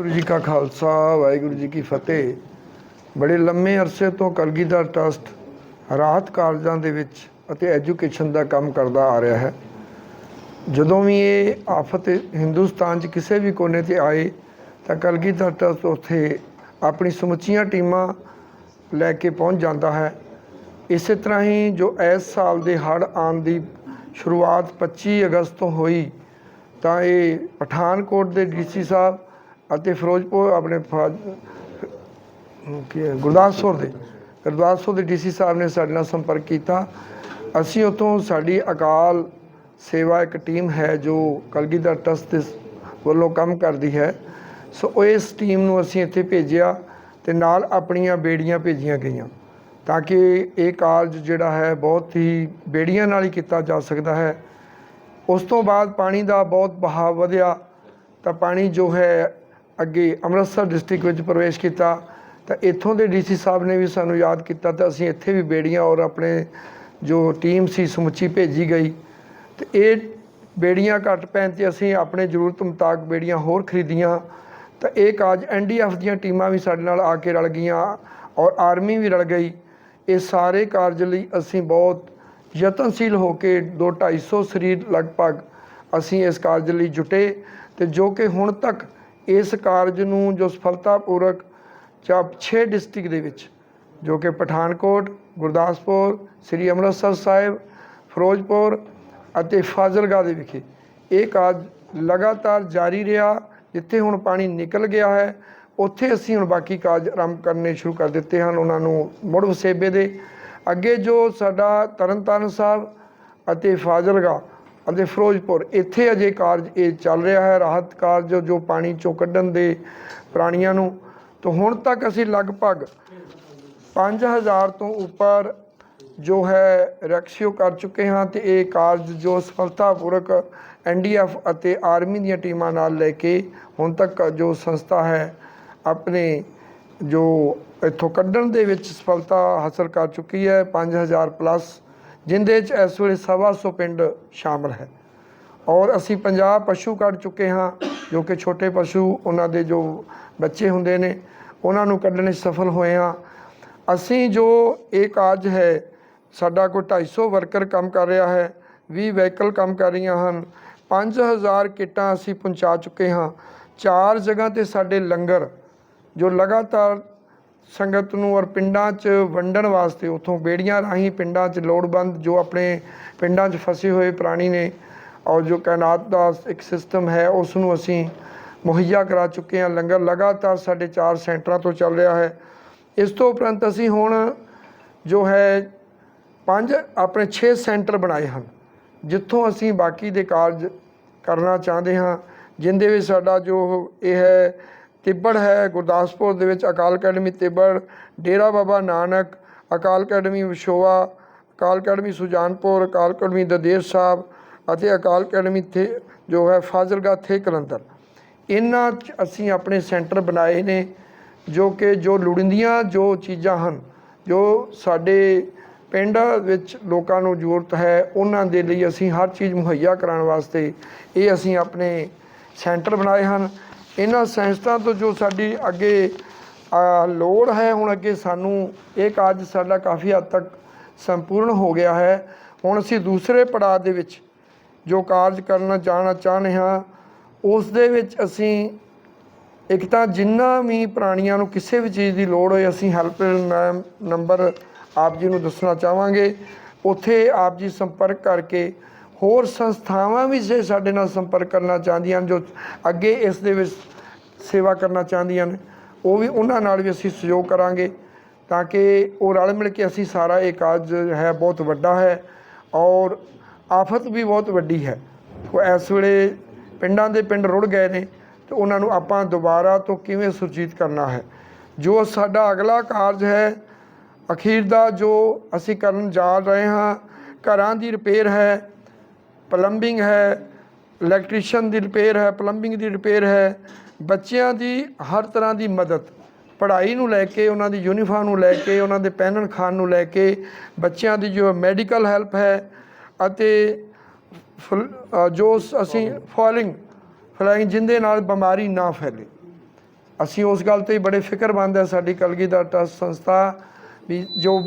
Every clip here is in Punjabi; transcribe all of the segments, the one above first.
ਗੁਰੂ ਜੀ ਕਾ ਖਾਲਸਾ, ਵਾਹਿਗੁਰੂ ਜੀ ਕੀ ਫਤਿਹ। ਬੜੇ ਲੰਮੇ ਅਰਸੇ ਤੋਂ ਕਲਗੀਧਰ ਟਰਸਟ ਰਾਹਤ ਕਾਰਜਾਂ ਦੇ ਵਿੱਚ ਅਤੇ ਐਜੂਕੇਸ਼ਨ ਦਾ ਕੰਮ ਕਰਦਾ ਆ ਰਿਹਾ ਹੈ। ਜਦੋਂ ਵੀ ਇਹ ਆਫਤ ਹਿੰਦੁਸਤਾਨ 'ਚ ਕਿਸੇ ਵੀ ਕੋਨੇ ਤੇ ਆਏ, ਤਾਂ ਕਲਗੀਧਰ ਟਰਸਟ ਉੱਥੇ ਆਪਣੀ ਸਮੁੱਚੀਆਂ ਟੀਮਾਂ ਲੈ ਕੇ ਪਹੁੰਚ ਜਾਂਦਾ ਹੈ। ਇਸੇ ਤਰ੍ਹਾਂ ਹੀ ਜੋ ਇਸ ਸਾਲ ਦੇ ਹੜ੍ਹ ਆਉਣ ਦੀ ਸ਼ੁਰੂਆਤ 25 ਅਗਸਤ ਤੋਂ ਹੋਈ, ਤਾਂ ਇਹ ਪਠਾਨਕੋਟ ਦੇ ਡੀਸੀ ਸਾਹਿਬ ਅਤੇ ਫਿਰੋਜ਼ਪੁਰ ਆਪਣੇ ਫਾਜ਼- ਕੀ ਗੁਰਦਾਸਪੁਰ ਦੇ। ਗੁਰਦਾਸਪੁਰ ਦੇ ਡੀਸੀ ਸਾਹਿਬ ਨੇ ਸਾਡੇ ਨਾਲ ਸੰਪਰਕ ਕੀਤਾ। ਅਸੀਂ ਉਤੋਂ ਸਾਡੀ ਅਕਾਲ ਸੇਵਾ ਇੱਕ ਟੀਮ ਹੈ ਜੋ ਕਲਗੀਧਰ ਟਰਸਟ ਦੇ ਵੱਲੋਂ ਕੰਮ ਕਰਦੀ ਹੈ। ਸੋ ਇਸ ਟੀਮ ਨੂੰ ਅਸੀਂ ਇੱਥੇ ਭੇਜਿਆ ਤੇ ਨਾਲ ਆਪਣੀਆਂ ਬੇੜੀਆਂ ਭੇਜੀਆਂ ਗਈਆਂ ਤਾਂ ਕਿ ਇਹ ਕਾਰਜ ਜਿਹੜਾ ਹੈ ਬਹੁਤ ਹੀ ਬੇੜੀਆਂ ਨਾਲ ਹੀ ਕੀਤਾ ਜਾ ਸਕਦਾ ਹੈ। ਉਸ ਤੋਂ ਬਾਅਦ ਪਾਣੀ ਦਾ ਬਹੁਤ ਬਹਾਵ ਵਧਿਆ ਤਾਂ ਪਾਣੀ ਜੋ ਹੈ ਅੱਗੇ ਅੰਮ੍ਰਿਤਸਰ ਡਿਸਟ੍ਰਿਕਟ ਵਿੱਚ ਪ੍ਰਵੇਸ਼ ਕੀਤਾ, ਤਾਂ ਇੱਥੋਂ ਦੇ ਡੀਸੀ ਸਾਹਿਬ ਨੇ ਵੀ ਸਾਨੂੰ ਯਾਦ ਕੀਤਾ, ਤਾਂ ਅਸੀਂ ਇੱਥੇ ਵੀ ਬੇੜੀਆਂ ਔਰ ਆਪਣੇ ਜੋ ਟੀਮ ਸੀ ਸਮੁੱਚੀ ਭੇਜੀ ਗਈ। ਤੇ ਇਹ ਬੇੜੀਆਂ ਘੱਟ ਪੈਣ ਤੇ ਅਸੀਂ ਆਪਣੇ ਜ਼ਰੂਰਤ ਮੁਤਾਬਕ ਬੇੜੀਆਂ ਹੋਰ ਖਰੀਦੀਆਂ, ਤਾਂ ਇਹ ਕਾਜ ਐਨਡੀਐਫ ਦੀਆਂ ਟੀਮਾਂ ਵੀ ਸਾਡੇ ਨਾਲ ਆ ਕੇ ਰਲ ਗਈਆਂ ਔਰ ਆਰਮੀ ਵੀ ਰਲ ਗਈ। ਇਹ ਸਾਰੇ ਕਾਰਜ ਲਈ ਅਸੀਂ ਬਹੁਤ ਯਤਨਸ਼ੀਲ ਹੋ ਕੇ 2 250 ਸਰੀਰ ਲਗਭਗ ਅਸੀਂ ਇਸ ਕਾਰਜ ਲਈ ਜੁਟੇ, ਤੇ ਜੋ ਕਿ ਹੁਣ ਤੱਕ ਇਸ ਕਾਰਜ ਨੂੰ ਜੋ ਸਫਲਤਾਪੂਰਕ ਚਾ 6 ਡਿਸਟ੍ਰਿਕਟ ਦੇ ਵਿੱਚ, ਜੋ ਕਿ ਪਠਾਨਕੋਟ, ਗੁਰਦਾਸਪੁਰ, ਸ੍ਰੀ ਅੰਮ੍ਰਿਤਸਰ ਸਾਹਿਬ, ਫਿਰੋਜ਼ਪੁਰ ਅਤੇ ਫਾਜ਼ਿਲਕਾ ਦੇ ਵਿਖੇ ਇਹ ਕਾਰਜ ਲਗਾਤਾਰ ਜਾਰੀ ਰਿਹਾ, ਜਿੱਥੇ ਹੁਣ ਪਾਣੀ ਨਿਕਲ ਗਿਆ ਹੈ। ਉੱਥੇ ਅਸੀਂ ਹੁਣ ਬਾਕੀ ਕਾਰਜ ਆਰੰਭ ਕਰਨੇ ਸ਼ੁਰੂ ਕਰ ਦਿੱਤੇ ਹਨ ਉਹਨਾਂ ਨੂੰ ਮੁੜ ਵਸੇਬੇ ਦੇ। ਅੱਗੇ ਜੋ ਸਾਡਾ ਤਰਨਤਾਰਨ ਸਾਹਿਬ ਅਤੇ ਫਾਜ਼ਿਲਕਾ ਅਤੇ ਫਿਰੋਜ਼ਪੁਰ, ਇੱਥੇ ਅਜੇ ਕਾਰਜ ਇਹ ਚੱਲ ਰਿਹਾ ਹੈ, ਰਾਹਤ ਕਾਰਜ ਜੋ ਪਾਣੀ ਚੋਂ ਕੱਢਣ ਦੇ ਪ੍ਰਾਣੀਆਂ ਨੂੰ। ਤਾਂ ਹੁਣ ਤੱਕ ਅਸੀਂ ਲਗਭਗ 5000 ਤੋਂ ਉੱਪਰ ਜੋ ਹੈ ਰੈਕਸ਼ੀਓ ਕਰ ਚੁੱਕੇ ਹਾਂ ਤੇ ਇਹ ਕਾਰਜ ਜੋ ਸਫਲਤਾਪੂਰਕ ਐਨਡੀਐਫ ਅਤੇ ਆਰਮੀ ਦੀਆਂ ਟੀਮਾਂ ਨਾਲ ਲੈ ਕੇ ਹੁਣ ਤੱਕ ਜੋ ਸੰਸਥਾ ਹੈ, ਆਪਣੇ ਜੋ ਇੱਥੋਂ ਕੱਢਣ ਦੇ ਵਿੱਚ ਸਫਲਤਾ ਹਾਸਲ ਕਰ ਚੁੱਕੀ ਹੈ। 5000 ਪਲੱਸ ਜਿੰਦੇ 'ਚ ਇਸ ਵੇਲੇ ਸਵਾ ਸੌ ਪਿੰਡ ਸ਼ਾਮਲ ਹੈ। ਔਰ ਅਸੀਂ 50 ਪਸ਼ੂ ਕੱਢ ਚੁੱਕੇ ਹਾਂ, ਜੋ ਕਿ ਛੋਟੇ ਪਸ਼ੂ, ਉਹਨਾਂ ਦੇ ਜੋ ਬੱਚੇ ਹੁੰਦੇ ਨੇ, ਉਹਨਾਂ ਨੂੰ ਕੱਢਣੇ ਸਫਲ ਹੋਏ ਹਾਂ। ਅਸੀਂ ਜੋ ਇਹ ਕਾਰਜ ਹੈ, ਸਾਡਾ ਕੋਈ 250 ਵਰਕਰ ਕੰਮ ਕਰ ਰਿਹਾ ਹੈ 20 ਵਹੀਕਲ ਕੰਮ ਕਰ ਰਹੀਆਂ ਹਨ 5000 ਕਿੱਟਾਂ ਅਸੀਂ ਪਹੁੰਚਾ ਚੁੱਕੇ ਹਾਂ। ਚਾਰ ਜਗ੍ਹਾ ਤੇ ਸਾਡੇ ਲੰਗਰ, ਜੋ ਲਗਾਤਾਰ ਸੰਗਤ ਨੂੰ ਔਰ ਪਿੰਡਾਂ 'ਚ ਵੰਡਣ ਵਾਸਤੇ ਉਥੋਂ ਬੇੜੀਆਂ ਰਾਹੀਂ ਪਿੰਡਾਂ 'ਚ ਲੋੜਵੰਦ ਜੋ ਆਪਣੇ ਪਿੰਡਾਂ 'ਚ ਫਸੇ ਹੋਏ ਪ੍ਰਾਣੀ ਨੇ ਔਰ ਜੋ ਕਾਇਨਾਤ ਦਾ ਇੱਕ ਸਿਸਟਮ ਹੈ ਉਸ ਨੂੰ ਅਸੀਂ ਮੁਹੱਈਆ ਕਰਾ ਚੁੱਕੇ ਹਾਂ। ਲੰਗਰ ਲਗਾਤਾਰ ਸਾਡੇ ਚਾਰ ਸੈਂਟਰਾਂ ਤੋਂ ਚੱਲ ਰਿਹਾ ਹੈ। ਇਸ ਤੋਂ ਉਪਰੰਤ ਅਸੀਂ ਹੁਣ ਜੋ ਹੈ, ਪੰਜ, ਆਪਣੇ 6 ਸੈਂਟਰ ਬਣਾਏ ਹਨ, ਜਿੱਥੋਂ ਅਸੀਂ ਬਾਕੀ ਦੇ ਕਾਰਜ ਕਰਨਾ ਚਾਹੁੰਦੇ ਹਾਂ, ਜਿੰਦੇ ਵਿੱਚ ਸਾਡਾ ਜੋ ਇਹ ਹੈ ਤਿੱਬੜ ਹੈ, ਗੁਰਦਾਸਪੁਰ ਦੇ ਵਿੱਚ Akal academy Tibber, Dera Baba Nanak, Akal academy Vishoa, Akal academy Sujanpur, Akal academy Dader Sahib ਅਤੇ ਅਕਾਲ ਅਕੈਡਮੀ ਥੇ, ਜੋ ਹੈ ਫਾਜ਼ਿਲਕਾ ਥੇ ਕਲੰਦਰ। ਇਹਨਾਂ 'ਚ ਅਸੀਂ ਆਪਣੇ ਸੈਂਟਰ ਬਣਾਏ ਨੇ, ਜੋ ਕਿ ਜੋ ਲੋੜੀਂਦੀਆਂ ਜੋ ਚੀਜ਼ਾਂ ਹਨ, ਜੋ ਸਾਡੇ ਪਿੰਡ ਵਿੱਚ ਲੋਕਾਂ ਨੂੰ ਜ਼ਰੂਰਤ ਹੈ, ਉਹਨਾਂ ਦੇ ਲਈ ਅਸੀਂ ਹਰ ਚੀਜ਼ ਮੁਹੱਈਆ ਕਰਾਉਣ ਵਾਸਤੇ ਇਹ ਅਸੀਂ ਆਪਣੇ ਸੈਂਟਰ ਬਣਾਏ ਹਨ। ਇਹਨਾਂ ਸੰਸਥਾ ਤੋਂ ਜੋ ਸਾਡੀ ਅੱਗੇ ਲੋੜ ਹੈ, ਹੁਣ ਅੱਗੇ ਸਾਨੂੰ ਇਹ ਕਾਰਜ ਸਾਡਾ ਕਾਫੀ ਹੱਦ ਤੱਕ ਸੰਪੂਰਨ ਹੋ ਗਿਆ ਹੈ। ਹੁਣ ਅਸੀਂ ਦੂਸਰੇ ਪੜਾਅ ਦੇ ਵਿੱਚ ਜੋ ਕਾਰਜ ਕਰਨਾ ਜਾਣਾ ਚਾਹੁੰਦੇ ਹਾਂ, ਉਸ ਦੇ ਵਿੱਚ ਅਸੀਂ ਇੱਕ ਤਾਂ ਜਿੰਨਾ ਵੀ ਪ੍ਰਾਣੀਆਂ ਨੂੰ ਕਿਸੇ ਵੀ ਚੀਜ਼ ਦੀ ਲੋੜ ਹੋਏ, ਅਸੀਂ ਹੈਲਪਲਾਈਨ ਨੰਬਰ ਆਪ ਜੀ ਨੂੰ ਦੱਸਣਾ ਚਾਹਾਂਗੇ। ਉੱਥੇ ਆਪ ਜੀ ਸੰਪਰਕ ਕਰਕੇ ਹੋਰ ਸੰਸਥਾਵਾਂ ਵੀ ਜੇ ਸਾਡੇ ਨਾਲ ਸੰਪਰਕ ਕਰਨਾ ਚਾਹੁੰਦੀਆਂ ਹਨ, ਜੋ ਅੱਗੇ ਇਸ ਦੇ ਵਿੱਚ ਸੇਵਾ ਕਰਨਾ ਚਾਹੁੰਦੀਆਂ ਨੇ ਉਹ ਵੀ ਉਹਨਾਂ ਨਾਲ ਵੀ ਅਸੀਂ ਸਹਿਯੋਗ ਕਰਾਂਗੇ, ਤਾਂ ਕਿ ਉਹ ਰਲ ਮਿਲ ਕੇ ਅਸੀਂ ਸਾਰਾ ਇਹ ਕਾਰਜ ਹੈ ਬਹੁਤ ਵੱਡਾ ਹੈ ਔਰ ਆਫਤ ਵੀ ਬਹੁਤ ਵੱਡੀ ਹੈ। ਉਹ ਇਸ ਵੇਲੇ ਪਿੰਡਾਂ ਦੇ ਪਿੰਡ ਰੁੜ ਗਏ ਨੇ, ਤੇ ਉਹਨਾਂ ਨੂੰ ਆਪਾਂ ਦੁਬਾਰਾ ਤੋਂ ਕਿਵੇਂ ਸੁਰਜੀਤ ਕਰਨਾ ਹੈ? ਜੋ ਸਾਡਾ ਅਗਲਾ ਕਾਰਜ ਹੈ, ਅਖੀਰ ਦਾ ਜੋ ਅਸੀਂ ਕਰਨ ਜਾ ਰਹੇ ਹਾਂ, ਘਰਾਂ ਦੀ ਰਿਪੇਅਰ ਹੈ ਪਲੰਬਿੰਗ ਹੈ ਇਲੈਕਟ੍ਰੀਸ਼ੀਅਨ ਦੀ ਰਿਪੇਅਰ ਹੈ ਪਲੰਬਿੰਗ ਦੀ ਰਿਪੇਅਰ ਹੈ। ਬੱਚਿਆਂ ਦੀ ਹਰ ਤਰ੍ਹਾਂ ਦੀ ਮਦਦ। ਪੜ੍ਹਾਈ ਨੂੰ ਲੈ ਕੇ, ਉਹਨਾਂ ਦੀ ਯੂਨੀਫਾਰਮ ਨੂੰ ਲੈ ਕੇ, ਉਹਨਾਂ ਦੇ ਪਹਿਨਣ ਖਾਣ ਨੂੰ ਲੈ ਕੇ, ਬੱਚਿਆਂ ਦੀ ਜੋ ਮੈਡੀਕਲ ਹੈਲਪ ਹੈ ਅਤੇ ਫੁਲ- ਜੋ ਅਸੀਂ ਫੋਲਿੰਗ ਫਲਾਇੰਗ ਜਿੰਦੇ ਨਾਲ ਬਿਮਾਰੀ ਨਾ ਫੈਲੇ। ਅਸੀਂ ਉਸ ਗੱਲ ਤੇ ਬੜੇ ਫਿਕਰਮੰਦ ਹੈ, ਸਾਡੀ ਕਲਗੀਧਰ ਟਰਸਟ ਸੰਸਥਾ ਵੀ ਜੋ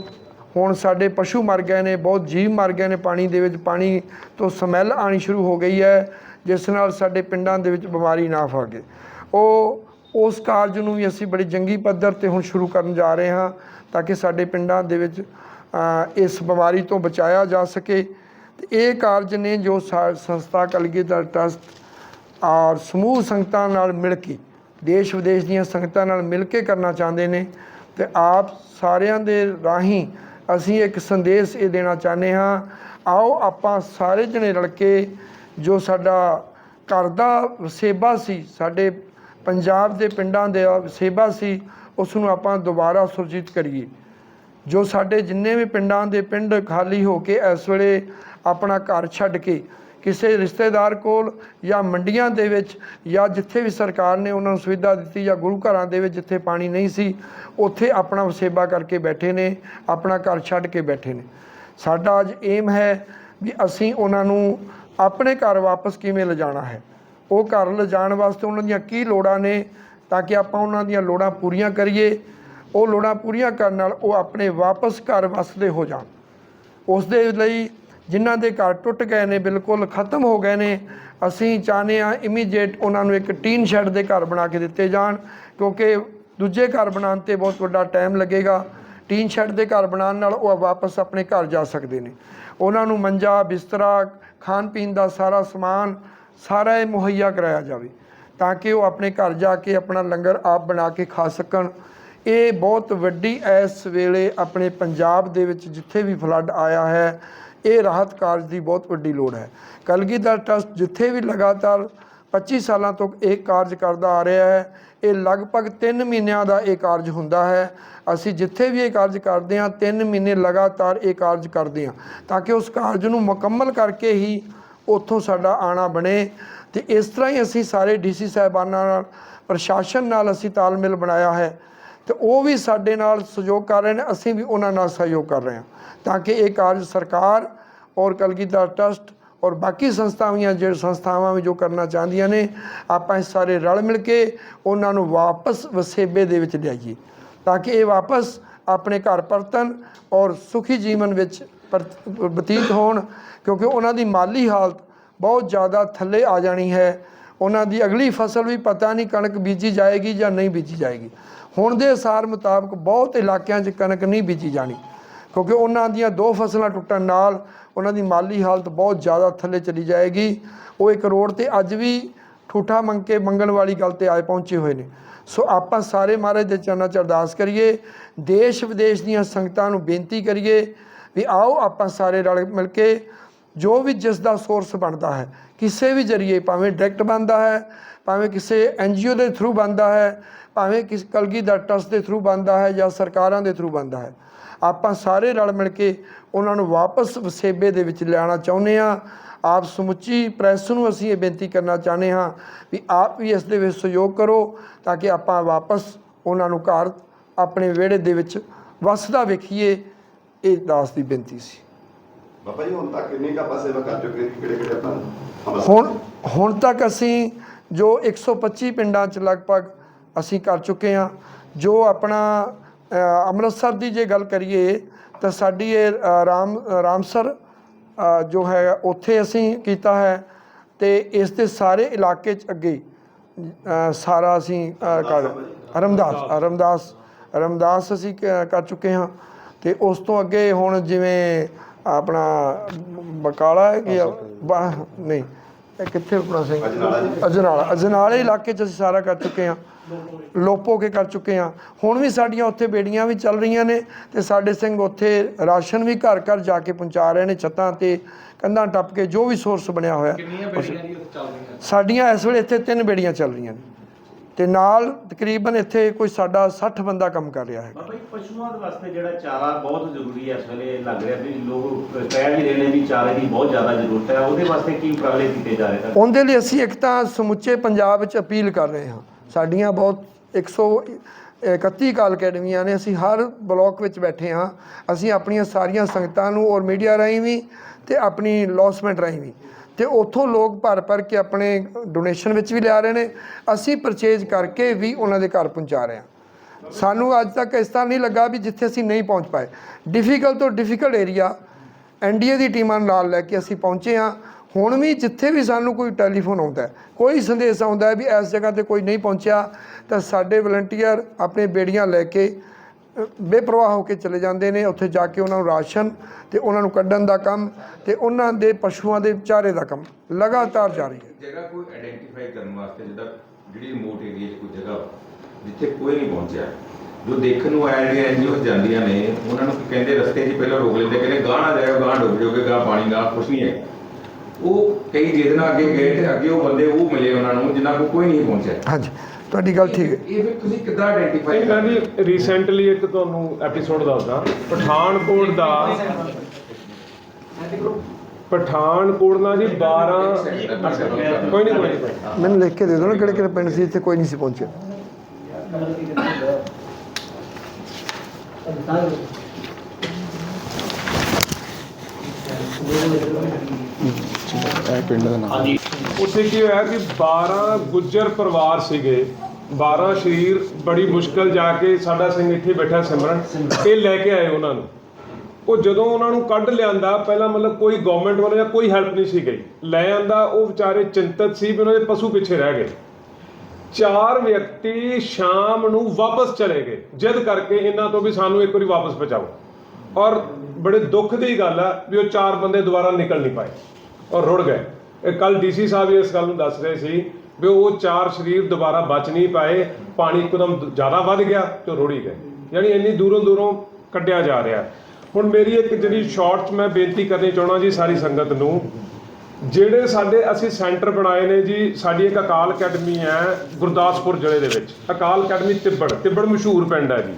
ਹੁਣ ਸਾਡੇ ਪਸ਼ੂ ਮਰ ਗਏ ਨੇ, ਬਹੁਤ ਜੀਵ ਮਰ ਗਏ ਨੇ ਪਾਣੀ ਦੇ ਵਿੱਚ, ਪਾਣੀ ਤੋਂ ਸਮੈਲ ਆਣੀ ਸ਼ੁਰੂ ਹੋ ਗਈ ਹੈ, ਜਿਸ ਨਾਲ ਸਾਡੇ ਪਿੰਡਾਂ ਦੇ ਵਿੱਚ ਬਿਮਾਰੀ ਨਾ ਫਾਗੇ ਉਹ ਉਸ ਕਾਰਜ ਨੂੰ ਵੀ ਅਸੀਂ ਬੜੀ ਜੰਗੀ ਪੱਧਰ ਤੇ ਹੁਣ ਸ਼ੁਰੂ ਕਰਨ ਜਾ ਰਹੇ ਹਾਂ, ਤਾਂ ਕਿ ਸਾਡੇ ਪਿੰਡਾਂ ਦੇ ਵਿੱਚ ਇਸ ਬਿਮਾਰੀ ਤੋਂ ਬਚਾਇਆ ਜਾ ਸਕੇ। ਤੇ ਇਹ ਕਾਰਜ ਨੇ ਜੋ ਸਾ- ਸੰਸਥਾ ਕਲਗੀਧਰ ਟਰਸਟ ਔਰ ਸਮੂਹ ਸੰਗਤਾਂ ਨਾਲ ਮਿਲ ਕੇ, ਦੇਸ਼ ਵਿਦੇਸ਼ ਦੀਆਂ ਸੰਗਤਾਂ ਨਾਲ ਮਿਲ ਕੇ ਕਰਨਾ ਚਾਹੁੰਦੇ ਨੇ, ਤੇ ਆਪ ਸਾਰਿਆਂ ਦੇ ਰਾਹੀਂ ਅਸੀਂ ਇੱਕ ਸੰਦੇਸ਼ ਇਹ ਦੇਣਾ ਚਾਹੁੰਦੇ ਹਾਂ, ਆਓ ਆਪਾਂ ਸਾਰੇ ਜਣੇ ਰਲ ਕੇ ਜੋ ਸਾਡਾ ਘਰ ਦਾ ਵਸੇਬਾ ਸੀ, ਸਾਡੇ ਪੰਜਾਬ ਦੇ ਪਿੰਡਾਂ ਦੇ ਵਸੇਬਾ ਸੀ ਉਸ ਨੂੰ ਆਪਾਂ ਦੁਬਾਰਾ ਸੁਰਜੀਤ ਕਰੀਏ। ਜੋ ਸਾਡੇ ਜਿੰਨੇ ਵੀ ਪਿੰਡਾਂ ਦੇ ਪਿੰਡ ਖਾਲੀ ਹੋ ਕੇ ਇਸ ਵੇਲੇ ਆਪਣਾ ਘਰ ਛੱਡ ਕੇ ਕਿਸੇ ਰਿਸ਼ਤੇਦਾਰ ਕੋਲ ਜਾਂ ਮੰਡੀਆਂ ਦੇ ਵਿੱਚ ਜਾਂ ਜਿੱਥੇ ਵੀ ਸਰਕਾਰ ਨੇ ਉਹਨਾਂ ਨੂੰ ਸੁਵਿਧਾ ਦਿੱਤੀ ਜਾਂ ਗੁਰੂ ਘਰਾਂ ਦੇ ਵਿੱਚ ਜਿੱਥੇ ਪਾਣੀ ਨਹੀਂ ਸੀ, ਉੱਥੇ ਆਪਣਾ ਵਸੇਬਾ ਕਰਕੇ ਬੈਠੇ ਨੇ, ਆਪਣਾ ਘਰ ਛੱਡ ਕੇ ਬੈਠੇ ਨੇ। ਸਾਡਾ ਅੱਜ ਏਮ ਹੈ ਵੀ ਅਸੀਂ ਉਹਨਾਂ ਨੂੰ ਆਪਣੇ ਘਰ ਵਾਪਸ ਕਿਵੇਂ ਲਿਜਾਣਾ ਹੈ। ਉਹ ਘਰ ਲਿਜਾਣ ਵਾਸਤੇ ਉਹਨਾਂ ਦੀਆਂ ਕੀ ਲੋੜਾਂ ਨੇ ਤਾਂ ਕਿ ਆਪਾਂ ਉਹਨਾਂ ਦੀਆਂ ਲੋੜਾਂ ਪੂਰੀਆਂ ਕਰੀਏ। ਉਹ ਲੋੜਾਂ ਪੂਰੀਆਂ ਕਰਨ ਨਾਲ ਉਹ ਆਪਣੇ ਵਾਪਸ ਘਰ ਵਸਦੇ ਹੋ ਜਾਣ। ਉਸ ਦੇ ਲਈ ਜਿਨ੍ਹਾਂ ਦੇ ਘਰ ਟੁੱਟ ਗਏ ਨੇ, ਬਿਲਕੁਲ ਖਤਮ ਹੋ ਗਏ ਨੇ, ਅਸੀਂ ਚਾਹੁੰਦੇ ਹਾਂ ਇਮੀਡੀਏਟ ਉਹਨਾਂ ਨੂੰ ਇੱਕ ਟੀਨ ਸ਼ੈੱਡ ਦੇ ਘਰ ਬਣਾ ਕੇ ਦਿੱਤੇ ਜਾਣ, ਕਿਉਂਕਿ ਦੂਜੇ ਘਰ ਬਣਾਉਣ ਤੇ ਬਹੁਤ ਵੱਡਾ ਟਾਈਮ ਲੱਗੇਗਾ। ਟੀਨ ਸ਼ੈੱਡ ਦੇ ਘਰ ਬਣਾਉਣ ਨਾਲ ਉਹ ਵਾਪਸ ਆਪਣੇ ਘਰ ਜਾ ਸਕਦੇ ਨੇ। ਉਹਨਾਂ ਨੂੰ ਮੰਜਾ, ਬਿਸਤਰਾ, ਖਾਣ ਪੀਣ ਦਾ ਸਾਰਾ ਸਮਾਨ, ਸਾਰਾ ਇਹ ਮੁਹੱਈਆ ਕਰਾਇਆ ਜਾਵੇ, ਤਾਂ ਕਿ ਉਹ ਆਪਣੇ ਘਰ ਜਾ ਕੇ ਆਪਣਾ ਲੰਗਰ ਆਪ ਬਣਾ ਕੇ ਖਾ ਸਕਣ। ਇਹ ਬਹੁਤ ਵੱਡੀ ਇਸ ਵੇਲੇ ਆਪਣੇ ਪੰਜਾਬ ਦੇ ਵਿੱਚ ਜਿੱਥੇ ਵੀ ਫਲੱਡ ਆਇਆ ਹੈ ਇਹ ਰਾਹਤ ਕਾਰਜ ਦੀ ਬਹੁਤ ਵੱਡੀ ਲੋੜ ਹੈ। ਕਲਗੀਧਰ ਟਰਸਟ ਜਿੱਥੇ ਵੀ ਲਗਾਤਾਰ 25 ਸਾਲਾਂ ਤੋਂ ਇਹ ਕਾਰਜ ਕਰਦਾ ਆ ਰਿਹਾ ਹੈ, ਇਹ ਲਗਭਗ 3 ਮਹੀਨਿਆਂ ਦਾ ਇਹ ਕਾਰਜ ਹੁੰਦਾ ਹੈ। ਅਸੀਂ ਜਿੱਥੇ ਵੀ ਇਹ ਕਾਰਜ ਕਰਦੇ ਹਾਂ 3 ਮਹੀਨੇ ਲਗਾਤਾਰ ਇਹ ਕਾਰਜ ਕਰਦੇ ਹਾਂ ਤਾਂ ਕਿ ਉਸ ਕਾਰਜ ਨੂੰ ਮੁਕੰਮਲ ਕਰਕੇ ਹੀ ਉੱਥੋਂ ਸਾਡਾ ਆਣਾ ਬਣੇ ਤੇ ਇਸ ਤਰ੍ਹਾਂ ਹੀ ਅਸੀਂ ਸਾਰੇ ਡੀਸੀ ਸਾਹਿਬਾਨਾਂ ਨਾਲ, ਪ੍ਰਸ਼ਾਸਨ ਨਾਲ ਅਸੀਂ ਤਾਲਮੇਲ ਬਣਾਇਆ ਹੈ। ਤੇ ਉਹ ਵੀ ਸਾਡੇ ਨਾਲ ਸਹਿਯੋਗ ਕਰ ਰਹੇ ਨੇ, ਅਸੀਂ ਵੀ ਉਹਨਾਂ ਨਾਲ ਸਹਿਯੋਗ ਕਰ ਰਹੇ ਹਾਂ ਤਾਂ ਕਿ ਇਹ ਕਾਰਜ ਸਰਕਾਰ ਔਰ ਕਲਗੀਧਰ ਟਰਸਟ ਔਰ ਬਾਕੀ ਸੰਸਥਾਵਾਂ ਜਿਹੜੇ ਸੰਸਥਾਵਾਂ ਵੀ ਜੋ ਕਰਨਾ ਚਾਹੁੰਦੀਆਂ ਨੇ, ਆਪਾਂ ਇਹ ਸਾਰੇ ਰਲ ਮਿਲ ਕੇ ਉਹਨਾਂ ਨੂੰ ਵਾਪਸ ਵਸੇਬੇ ਦੇ ਵਿੱਚ ਲਿਆਈਏ ਤਾਂ ਕਿ ਇਹ ਵਾਪਸ ਆਪਣੇ ਘਰ ਪਰਤਨ ਔਰ ਸੁਖੀ ਜੀਵਨ ਵਿੱਚ ਪਰ- ਬਤੀਤ ਹੋਣ, ਕਿਉਂਕਿ ਉਹਨਾਂ ਦੀ ਮਾਲੀ ਹਾਲਤ ਬਹੁਤ ਜ਼ਿਆਦਾ ਥੱਲੇ ਆ ਜਾਣੀ ਹੈ। ਉਹਨਾਂ ਦੀ ਅਗਲੀ ਫਸਲ ਵੀ ਪਤਾ ਨਹੀਂ ਕਣਕ ਬੀਜੀ ਜਾਏਗੀ ਜਾਂ ਨਹੀਂ ਬੀਜੀ ਜਾਏਗੀ। ਹੁਣ ਦੇ ਅਸਾਰ ਮੁਤਾਬਕ ਬਹੁਤ ਇਲਾਕਿਆਂ 'ਚ ਕਣਕ ਨਹੀਂ ਬੀਜੀ ਜਾਣੀ, ਕਿਉਂਕਿ ਉਹਨਾਂ ਦੀਆਂ ਦੋ ਫਸਲਾਂ ਟੁੱਟਣ ਨਾਲ ਉਹਨਾਂ ਦੀ ਮਾਲੀ ਹਾਲਤ ਬਹੁਤ ਜ਼ਿਆਦਾ ਥੱਲੇ ਚਲੀ ਜਾਏਗੀ। ਉਹ ਇੱਕ ਰੋਡ ਤੇ ਅੱਜ ਵੀ ਠੂਠਾ ਮੰਗ ਕੇ ਮੰਗਣ ਵਾਲੀ ਗੱਲ ਤੇ ਆਏ ਪਹੁੰਚੇ ਹੋਏ ਨੇ। ਸੋ ਆਪਾਂ ਸਾਰੇ ਮਹਾਰਾਜ ਦੇ ਚਰਨਾਂ 'ਚ ਅਰਦਾਸ ਕਰੀਏ ਦੇਸ਼ ਵਿਦੇਸ਼ ਦੀਆਂ ਸੰਗਤਾਂ ਨੂੰ ਬੇਨਤੀ ਕਰੀਏ ਵੀ ਆਓ ਆਪਾਂ ਸਾਰੇ ਰਲ ਮਿਲ ਕੇ ਜੋ ਵੀ ਜਿਸ ਦਾ ਸੋਰਸ ਬਣਦਾ ਹੈ, ਕਿਸੇ ਵੀ ਜਰੀਏ ਭਾਵੇਂ ਡਾਇਰੈਕਟ ਬਣਦਾ ਹੈ, ਭਾਵੇਂ ਕਿਸੇ ਐਨਜੀਓ ਦੇ ਥਰੂ ਬਣਦਾ ਹੈ, ਭਾਵੇਂ ਕਿਸ ਕਲਗੀ ਦਾ ਟਰਸਟ ਦੇ ਥਰੂ ਬਣਦਾ ਹੈ ਜਾਂ ਸਰਕਾਰਾਂ ਦੇ ਥਰੂ ਬਣਦਾ ਹੈ, ਆਪਾਂ ਸਾਰੇ ਰਲ ਮਿਲ ਕੇ ਉਹਨਾਂ ਨੂੰ ਵਾਪਸ ਵਸੇਬੇ ਦੇ ਵਿੱਚ ਲਿਆਉਣਾ ਚਾਹੁੰਦੇ ਹਾਂ। ਆਪ ਸਮੁੱਚੀ ਪ੍ਰੈਸ ਨੂੰ ਅਸੀਂ ਇਹ ਬੇਨਤੀ ਕਰਨਾ ਚਾਹੁੰਦੇ ਹਾਂ ਵੀ ਆਪ ਵੀ ਇਸ ਦੇ ਵਿੱਚ ਸਹਿਯੋਗ ਕਰੋ ਤਾਂ ਕਿ ਆਪਾਂ ਵਾਪਸ ਉਹਨਾਂ ਨੂੰ ਘਰ ਆਪਣੇ ਵਿਹੜੇ ਦੇ ਵਿੱਚ ਵਸਦਾ ਵੇਖੀਏ, ਇਹ ਦਾਸ ਦੀ ਬੇਨਤੀ ਸੀ। ਬਾਬਾ ਜੀ ਹੁਣ ਤੱਕ ਕਿੰਨੀ ਕੁ ਆਪਾਂ ਸੇਵਾ ਕਰ ਚੁੱਕੇ ਕਿਹੜੇ ਕਿਹੜੇ ਆਪਾਂ ਅੰਮ੍ਰਿਤਸਰ ਹੁਣ ਹੁਣ ਤੱਕ ਅਸੀਂ ਜੋ 125 ਪਿੰਡਾਂ 'ਚ ਲਗਭਗ ਅਸੀਂ ਕਰ ਚੁੱਕੇ ਹਾਂ ਜੋ ਆਪਣਾ ਅੰਮ੍ਰਿਤਸਰ ਦੀ ਜੇ ਗੱਲ ਕਰੀਏ ਤਾਂ ਸਾਡੀ ਇਹ ਰਾਮ ਰਾਮਸਰ ਜੋ ਹੈ ਉੱਥੇ ਅਸੀਂ ਕੀਤਾ ਹੈ ਤੇ ਇਸ ਦੇ ਸਾਰੇ ਇਲਾਕੇ 'ਚ ਅੱਗੇ ਸਾਰਾ ਅਸੀਂ ਕਰ ਰਮਦਾਸ। ਰਮਦਾਸ ਰਮਦਾਸ ਅਸੀਂ ਕ- ਕਰ ਚੁੱਕੇ ਹਾਂ ਤੇ ਉਸ ਤੋਂ ਅੱਗੇ ਹੁਣ ਜਿਵੇਂ ਆਪਣਾ ਬਕਾਲਾ ਹੈ ਕਿ ਬਾ- ਨਹੀਂ ਇਹ ਕਿੱਥੇ ਆਪਣਾ ਸਿੰਘ? ਅਜਨਾਲਾ ਜੀ। ਅਜਨਾਲਾ ਅਜਨਾਲੇ ਇਲਾਕੇ 'ਚ ਅਸੀਂ ਸਾਰਾ ਕਰ ਚੁੱਕੇ ਹਾਂ। ਲੋਪੋ ਕੇ ਕਰ ਚੁੱਕੇ ਹਾਂ। ਹੁਣ ਵੀ ਸਾਡੀਆਂ ਉੱਥੇ ਬੇੜੀਆਂ ਵੀ ਚੱਲ ਰਹੀਆਂ ਨੇ ਤੇ ਸਾਡੇ ਸਿੰਘ ਉੱਥੇ ਰਾਸ਼ਨ ਵੀ ਘਰ ਘਰ ਜਾ ਕੇ ਪਹੁੰਚਾ ਰਹੇ ਨੇ ਛੱਤਾਂ ਤੇ ਕੰਧਾਂ ਟੱਪ ਕੇ ਜੋ ਵੀ ਸੋਰਸ ਬਣਿਆ ਹੋਇਆ। ਕਿੰਨੀਆਂ ਬੇੜੀਆਂ ਜੀ ਉੱਥੇ ਚੱਲ ਰਹੀਆਂ ਸਾਡੀਆਂ ਇਸ ਵੇਲੇ ਇੱਥੇ ਤਿੰਨ ਬੇੜੀਆਂ ਚੱਲ ਰਹੀਆਂ ਨੇ। ਤੇ ਨਾਲ ਤਕਰੀਬਨ ਇੱਥੇ ਕੋਈ ਸਾਡਾ 60 ਬੰਦਾ ਕੰਮ ਕਰ ਰਿਹਾ ਹੈ ਬਾਬਾ ਜੀ ਪਸ਼ੂਆਂ ਦੇ ਵਾਸਤੇ ਜਿਹੜਾ ਚਾਰਾ ਬਹੁਤ ਜ਼ਰੂਰੀ ਹੈ ਇਸ ਵੇਲੇ ਲੱਗ ਰਿਹਾ ਵੀ ਲੋਕ ਕਹਿ ਵੀ ਰਹੇ ਨੇ ਵੀ ਚਾਰੇ ਦੀ ਬਹੁਤ ਜ਼ਿਆਦਾ ਜ਼ਰੂਰਤ ਹੈ। ਉਹਦੇ ਵਾਸਤੇ ਕੀ ਉਪਰਾਲੇ ਕੀਤੇ ਜਾ ਰਹੇ ਹਨ ਉਹਦੇ ਲਈ ਅਸੀਂ ਇੱਕ ਤਾਂ ਸਮੁੱਚੇ ਪੰਜਾਬ ਵਿੱਚ ਅਪੀਲ ਕਰ ਰਹੇ ਹਾਂ। ਸਾਡੀਆਂ ਬਹੁਤ 131 ਕਾਲ ਅਕੈਡਮੀਆਂ ਨੇ ਅਸੀਂ ਹਰ ਬਲਾਕ ਵਿੱਚ ਬੈਠੇ ਹਾਂ। ਅਸੀਂ ਆਪਣੀਆਂ ਸਾਰੀਆਂ ਸੰਗਤਾਂ ਨੂੰ ਔਰ ਮੀਡੀਆ ਰਾਹੀਂ ਵੀ ਤੇ ਆਪਣੀ ਲੌਸਮੈਂਟ ਰਾਹੀਂ ਵੀ। ਤੇ ਉੱਥੋਂ ਲੋਕ ਭਰ ਭਰ ਕੇ ਆਪਣੇ ਡੋਨੇਸ਼ਨ ਵਿੱਚ ਵੀ ਲਿਆ ਰਹੇ ਨੇ। ਅਸੀਂ ਪਰਚੇਜ ਕਰਕੇ ਵੀ ਉਹਨਾਂ ਦੇ ਘਰ ਪਹੁੰਚਾ ਰਹੇ ਹਾਂ। ਸਾਨੂੰ ਅੱਜ ਤੱਕ ਇਸ ਤਰ੍ਹਾਂ ਨਹੀਂ ਲੱਗਾ ਵੀ ਜਿੱਥੇ ਅਸੀਂ ਨਹੀਂ ਪਹੁੰਚ ਪਾਏ। ਡਿਫਿਕਲਟ ਤੋਂ ਡਿਫਿਕਲਟ ਏਰੀਆ ਐਨਡੀਏ ਦੀ ਟੀਮਾਂ ਨਾਲ ਲੈ ਕੇ ਅਸੀਂ ਪਹੁੰਚੇ ਹਾਂ। ਹੁਣ ਵੀ ਜਿੱਥੇ ਵੀ ਸਾਨੂੰ ਕੋਈ ਟੈਲੀਫੋਨ ਆਉਂਦਾ ਕੋਈ ਸੰਦੇਸ਼ ਆਉਂਦਾ ਵੀ ਇਸ ਜਗ੍ਹਾ ਤੇ ਕੋਈ ਨਹੀਂ ਪਹੁੰਚਿਆ, ਤਾਂ ਸਾਡੇ ਵਲੰਟੀਅਰ ਆਪਣੇ ਬੇੜੀਆਂ ਲੈ ਕੇ ਬੇਪਰਵਾਹ ਹੋ ਕੇ ਚਲੇ ਜਾਂਦੇ ਨੇ ਉੱਥੇ ਜਾ ਕੇ ਉਹਨਾਂ ਨੂੰ ਰਾਸ਼ਨ ਤੇ ਉਹਨਾਂ ਨੂੰ ਕੱਢਣ ਦਾ ਕੰਮ ਤੇ ਉਹਨਾਂ ਦੇ ਪਸ਼ੂਆਂ ਦੇ ਚਾਰੇ ਦਾ ਕੰਮ ਲਗਾਤਾਰ ਜਾਰੀ ਹੈ। ਜਗ੍ਹਾ ਕੋਈ ਆਇਡੈਂਟੀਫਾਈ ਕਰਨ ਵਾਸਤੇ ਜਿੱਦਾਂ ਜਿਹੜੀ ਰਿਮੋਟ ਏਰੀਆ 'ਚ ਕੋਈ ਜਗ੍ਹਾ ਜਿੱਥੇ ਕੋਈ ਨਹੀਂ ਪਹੁੰਚਿਆ। ਜੋ ਦੇਖਣ ਨੂੰ ਆਇਆ ਜਿਹੜੀਆਂ ਐਨਜੀਓ ਜਾਂਦੀਆਂ ਨੇ ਉਹਨਾਂ ਨੂੰ ਕੀ ਕਹਿੰਦੇ ਰਸਤੇ 'ਚ ਪਹਿਲਾਂ ਰੋਕ ਲੈਂਦੇ ਕਹਿੰਦੇ ਗਾਹ ਨਾ ਜਾਇਓ ਗਾਹ ਡੁੱਬ ਜਾਓਗੇ ਗਾਹ ਪਾਣੀ ਗਾਹ ਕੁਛ ਨਹੀਂ ਹੈ ਉਹ ਕਈ ਜਿਹਦੇ ਨਾਲ ਅੱਗੇ ਗਏ ਤੇ ਅੱਗੇ ਉਹ ਬੰਦੇ ਉਹ ਮਿਲੇ ਉਹਨਾਂ ਨੂੰ ਜਿਨ੍ਹਾਂ ਕੋਲ ਕੋਈ ਨਹੀਂ ਪਹੁੰਚਿਆ। ਹਾਂਜੀ। ਤੁਹਾਡੀ ਗੱਲ ਠੀਕ ਹੈ। ਇਹ ਫਿਰ ਤੁਸੀਂ ਕਿੱਦਾਂ ਆਇਡੈਂਟੀਫਾਈ ਮੈਂ ਵੀ ਰੀਸੈਂਟਲੀ ਇੱਕ ਤੁਹਾਨੂੰ ਐਪੀਸੋਡ ਦੱਸਦਾ। ਪਠਾਨਕੋਟ ਦਾ ਪਠਾਨਕੋਟ ਨਾਲ ਜੀ 12 ਕੋਈ ਨਹੀਂ ਕੋਈ ਨਹੀਂ ਮੈਨੂੰ ਲਿਖ ਕੇ ਦੇ ਦਿਓ ਨਾ ਕਿਹੜੇ ਕਿਹੜੇ ਪਿੰਡ ਸੀ ਜਿੱਥੇ ਕੋਈ ਨਹੀਂ ਸੀ ਪਹੁੰਚਿਆ। ਉੱਥੇ ਕੀ ਹੋਇਆ ਕਿ 12 ਗੁੱਜਰ ਪਰਿਵਾਰ ਸੀਗੇ। 12 ਸ਼ਰੀਰ, ਬੜੀ ਮੁਸ਼ਕਲ ਜਾ ਕੇ ਸਾਡਾ ਸਿੰਘ ਇੱਥੇ ਬੈਠਾ ਸਿਮਰਨ। ਇਹ ਲੈ ਕੇ ਆਏ ਉਹਨਾਂ ਨੂੰ। ਉਹ ਜਦੋਂ ਉਹਨਾਂ ਨੂੰ ਕੱਢ ਲਿਆਂਦਾ, ਪਹਿਲਾਂ ਮਤਲਬ ਕੋਈ ਗਵਰਨਮੈਂਟ ਵੱਲੋਂ ਜਾਂ ਕੋਈ ਹੈਲਪ ਨਹੀਂ ਸੀ ਗਈ। ਲੈ ਆਂਦਾ, ਉਹ ਵਿਚਾਰੇ ਚਿੰਤਤ ਸੀ ਵੀ ਉਹਨਾਂ ਦੇ ਪਸ਼ੂ ਪਿੱਛੇ ਰਹਿ ਗਏ। ਚਾਰ ਵਿਅਕਤੀ ਸ਼ਾਮ ਨੂੰ ਵਾਪਸ ਚਲੇ ਗਏ। ਜਿੱਦ ਕਰਕੇ ਇਹਨਾਂ ਤੋਂ ਵੀ ਸਾਨੂੰ ਇੱਕ ਵਾਰੀ ਵਾਪਸ ਪਹੁੰਚਾਓ ਔਰ ਬੜੇ ਦੁੱਖ ਦੀ ਗੱਲ ਆ ਵੀ ਉਹ ਚਾਰ ਬੰਦੇ ਦੁਬਾਰਾ ਨਿਕਲ ਨਹੀਂ ਪਾਏ ਔਰ ਰੁੜ ਗਏ। ਇਹ ਕੱਲ ਡੀਸੀ ਸਾਹਿਬ ਵੀ ਇਸ ਗੱਲ ਨੂੰ ਦੱਸ ਰਹੇ ਸੀ ਵੀ ਉਹ ਚਾਰ ਸਰੀਰ ਦੁਬਾਰਾ ਬਚ ਨਹੀਂ ਪਾਏ, ਪਾਣੀ ਇੱਕਦਮ ਜ਼ਿਆਦਾ ਵੱਧ ਗਿਆ ਤੇ ਉਹ ਰੁੜ ਹੀ ਗਏ। ਯਾਨੀ ਇੰਨੀ ਦੂਰੋਂ ਦੂਰੋਂ ਕੱਢਿਆ ਜਾ ਰਿਹਾ। ਹੁਣ ਮੇਰੀ ਇੱਕ ਜਿਹੜੀ ਸ਼ਾਰਟ 'ਚ ਮੈਂ ਬੇਨਤੀ ਕਰਨੀ ਚਾਹਣਾ ਜੀ ਸਾਰੀ ਸੰਗਤ ਨੂੰ, ਜਿਹੜੇ ਸਾਡੇ ਅਸੀਂ ਸੈਂਟਰ ਬਣਾਏ ਨੇ ਜੀ, ਸਾਡੀ ਇੱਕ ਅਕਾਲ ਅਕੈਡਮੀ ਹੈ ਗੁਰਦਾਸਪੁਰ ਜ਼ਿਲ੍ਹੇ ਦੇ ਵਿੱਚ। ਅਕਾਲ ਅਕੈਡਮੀ ਤਿੱਬੜ ਤਿੱਬੜ ਮਸ਼ਹੂਰ ਪਿੰਡ ਹੈ ਜੀ।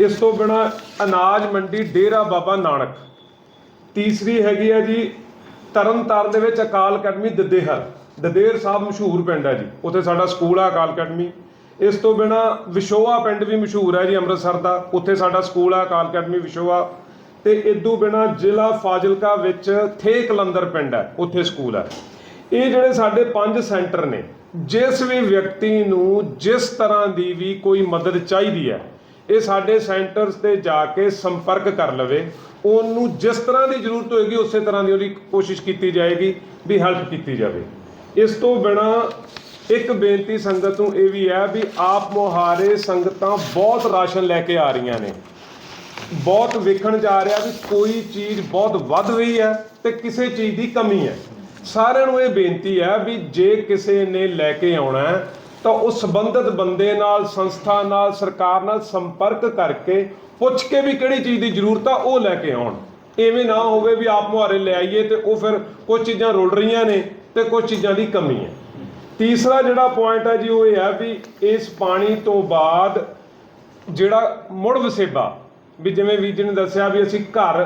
ਇਸ ਤੋਂ ਬਿਨਾ ਅਨਾਜ ਮੰਡੀ ਡੇਰਾ ਬਾਬਾ ਨਾਨਕ। ਤੀਸਰੀ ਹੈਗੀ ਹੈ ਜੀ, ਤਰਨਤਾਰਨ ਦੇ ਵਿੱਚ ਅਕਾਲ ਅਕੈਡਮੀ ਦਦੇਹਰ। ਦਦੇਰ ਸਾਹਿਬ ਮਸ਼ਹੂਰ ਪਿੰਡ ਹੈ ਜੀ, ਉੱਥੇ ਸਾਡਾ ਸਕੂਲ ਆ ਅਕਾਲ ਅਕੈਡਮੀ। ਇਸ ਤੋਂ ਬਿਨਾ ਵਿਸ਼ੋਆ ਪਿੰਡ ਵੀ ਮਸ਼ਹੂਰ ਹੈ ਜੀ ਅੰਮ੍ਰਿਤਸਰ ਦਾ, ਉੱਥੇ ਸਾਡਾ ਸਕੂਲ ਆ ਅਕਾਲ ਅਕੈਡਮੀ ਵਿਸ਼ੋਆ। ਤੇ ਇਦੋਂ ਬਿਨਾ ਜ਼ਿਲ੍ਹਾ ਫਾਜ਼ਿਲਕਾ ਵਿੱਚ ਥੇ ਕਲੰਦਰ ਪਿੰਡ ਹੈ ਉੱਥੇ ਸਕੂਲ ਹੈ ਇਹ ਜਿਹੜੇ ਸਾਡੇ ਪੰਜ ਸੈਂਟਰ ਨੇ, ਜਿਸ ਵੀ ਵਿਅਕਤੀ ਨੂੰ ਜਿਸ ਤਰ੍ਹਾਂ ਦੀ ਵੀ ਕੋਈ ਮਦਦ ਚਾਹੀਦੀ ਹੈ ਇਹ ਸਾਡੇ ਸੈਂਟਰਸ ਤੇ ਜਾ ਕੇ ਸੰਪਰਕ ਕਰ ਲਵੇ। ਉਹਨੂੰ ਜਿਸ ਤਰ੍ਹਾਂ ਦੀ ਜ਼ਰੂਰਤ ਹੋਏਗੀ, ਉਸੇ ਤਰ੍ਹਾਂ ਦੀ ਉਹਦੀ ਕੋਸ਼ਿਸ਼ ਕੀਤੀ ਜਾਏਗੀ ਵੀ ਹੈਲਪ ਕੀਤੀ ਜਾਵੇ। ਇਸ ਤੋਂ ਬਿਨਾ ਇੱਕ ਬੇਨਤੀ ਸੰਗਤ ਨੂੰ ਇਹ ਵੀ ਹੈ ਵੀ ਆਪ ਮੁਹਾਰੇ ਸੰਗਤਾਂ ਬਹੁਤ ਰਾਸ਼ਨ ਲੈ ਕੇ ਆ ਰਹੀਆਂ ਨੇ। ਬਹੁਤ ਵੇਖਣ ਜਾ ਰਿਹਾ ਵੀ ਕੋਈ ਚੀਜ਼ ਬਹੁਤ ਵੱਧ ਰਹੀ ਹੈ ਤੇ ਕਿਸੇ ਚੀਜ਼ ਦੀ ਕਮੀ ਹੈ। ਸਾਰਿਆਂ ਨੂੰ ਇਹ ਬੇਨਤੀ ਹੈ ਵੀ ਜੇ ਕਿਸੇ ਨੇ ਲੈ ਕੇ ਆਉਣਾ ਤਾਂ ਉਹ ਸੰਬੰਧਿਤ ਬੰਦੇ ਨਾਲ, ਸੰਸਥਾ ਨਾਲ, ਸਰਕਾਰ ਨਾਲ ਸੰਪਰਕ ਕਰਕੇ ਪੁੱਛ ਕੇ ਵੀ ਕਿਹੜੀ ਚੀਜ਼ ਦੀ ਜ਼ਰੂਰਤ ਆ, ਉਹ ਲੈ ਕੇ ਆਉਣ। ਐਵੇਂ ਨਾ ਹੋਵੇ ਵੀ ਆਪ ਮੁਹਾਰੇ ਲੈ ਆਈਏ ਤੇ ਉਹ ਫਿਰ ਕੁਝ ਚੀਜ਼ਾਂ ਰੁਲ ਰਹੀਆਂ ਨੇ ਤੇ ਕੁਝ ਚੀਜ਼ਾਂ ਦੀ ਕਮੀ ਹੈ। ਤੀਸਰਾ ਜਿਹੜਾ ਪੁਆਇੰਟ ਹੈ ਜੀ, ਉਹ ਇਹ ਹੈ ਵੀ ਇਸ ਪਾਣੀ ਤੋਂ ਬਾਅਦ ਜਿਹੜਾ ਮੁੜ ਵਸੇਬਾ, ਵੀ ਜਿਵੇਂ ਵੀਰ ਜੀ ਨੇ ਦੱਸਿਆ ਵੀ ਅਸੀਂ ਘਰ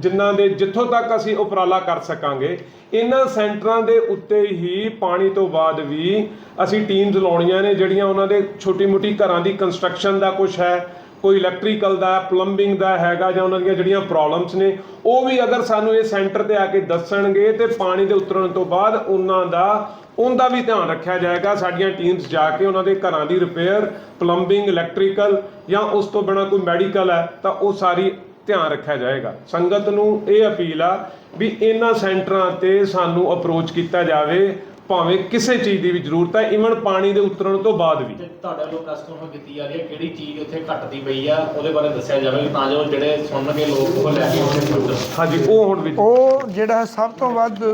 ਜਿਨ੍ਹਾਂ ਦੇ ਜਿੱਥੋਂ ਤੱਕ ਅਸੀਂ ਉਪਰਾਲਾ ਕਰ ਸਕਾਂਗੇ, ਇਹਨਾਂ ਸੈਂਟਰਾਂ ਦੇ ਉੱਤੇ ਹੀ ਪਾਣੀ ਤੋਂ ਬਾਅਦ ਵੀ ਅਸੀਂ ਟੀਮਸ ਲਾਉਣੀਆਂ ਨੇ, ਜਿਹੜੀਆਂ ਉਹਨਾਂ ਦੇ ਛੋਟੀ-ਮੋਟੀ ਘਰਾਂ ਦੀ ਕੰਸਟਰਕਸ਼ਨ ਦਾ ਕੁਝ ਹੈ, ਕੋਈ ਇਲੈਕਟ੍ਰੀਕਲ ਦਾ ਪਲੰਬਿੰਗ ਦਾ ਹੈਗਾ ਜਾਂ ਉਹਨਾਂ ਦੀਆਂ ਜਿਹੜੀਆਂ ਪ੍ਰੋਬਲਮਸ ਨੇ, ਉਹ ਵੀ ਅਗਰ ਸਾਨੂੰ ਇਹ ਸੈਂਟਰ ਤੇ ਆ ਕੇ ਦੱਸਣਗੇ ਤੇ ਪਾਣੀ ਦੇ ਉਤਰਨ ਤੋਂ ਬਾਅਦ ਉਹਨਾਂ ਦਾ, ਉਹਦਾ ਵੀ ਧਿਆਨ ਰੱਖਿਆ ਜਾਏਗਾ, ਸਾਡੀਆਂ ਟੀਮਸ ਜਾ ਕੇ ਉਹਨਾਂ ਦੇ ਘਰਾਂ ਦੀ ਰਿਪੇਅਰ ਪਲੰਬਿੰਗ ਇਲੈਕਟ੍ਰੀਕਲ ਜਾਂ ਉਸ ਤੋਂ ਬਿਨਾ ਕੋਈ ਮੈਡੀਕਲ ਹੈ, ਤਾਂ ਉਹ ਸਾਰੀ ਧਿਆਨ ਰੱਖਿਆ ਜਾਏਗਾ। ਸੰਗਤ ਨੂੰ ਇਹ ਅਪੀਲ ਆ ਵੀ ਇਹਨਾਂ ਸੈਂਟਰਾਂ ਤੇ ਸਾਨੂੰ ਅਪਰੋਚ ਕੀਤਾ ਜਾਵੇ ਭਾਵੇਂ ਕਿਸੇ ਚੀਜ਼ ਦੀ ਵੀ ਜ਼ਰੂਰਤ ਹੈ ਇਵਨ ਪਾਣੀ ਦੇ ਉਤਰਨ ਤੋਂ ਬਾਅਦ ਵੀ। ਤੁਹਾਡੇ ਵੱਲੋਂ ਪ੍ਰੈਸ ਕਾਨਫਰੰਸ ਕੀਤੀ ਜਾ ਰਹੀ ਹੈ ਕਿਹੜੀ ਚੀਜ਼ ਉੱਥੇ ਘਟਦੀ ਪਈ ਆ ਉਹਦੇ ਬਾਰੇ ਦੱਸਿਆ ਜਾਵੇ ਤਾਂ ਜੋ ਜਿਹੜੇ ਸੁਣਨਗੇ ਲੋਕ ਉਹ ਲੈ ਕੇ ਉੱਥੇ ਪਹੁੰਚਣ ਹਾਂਜੀ ਉਹ ਹੁਣ ਵੀ ਉਹ ਜਿਹੜਾ ਸਭ ਤੋਂ ਵੱਧ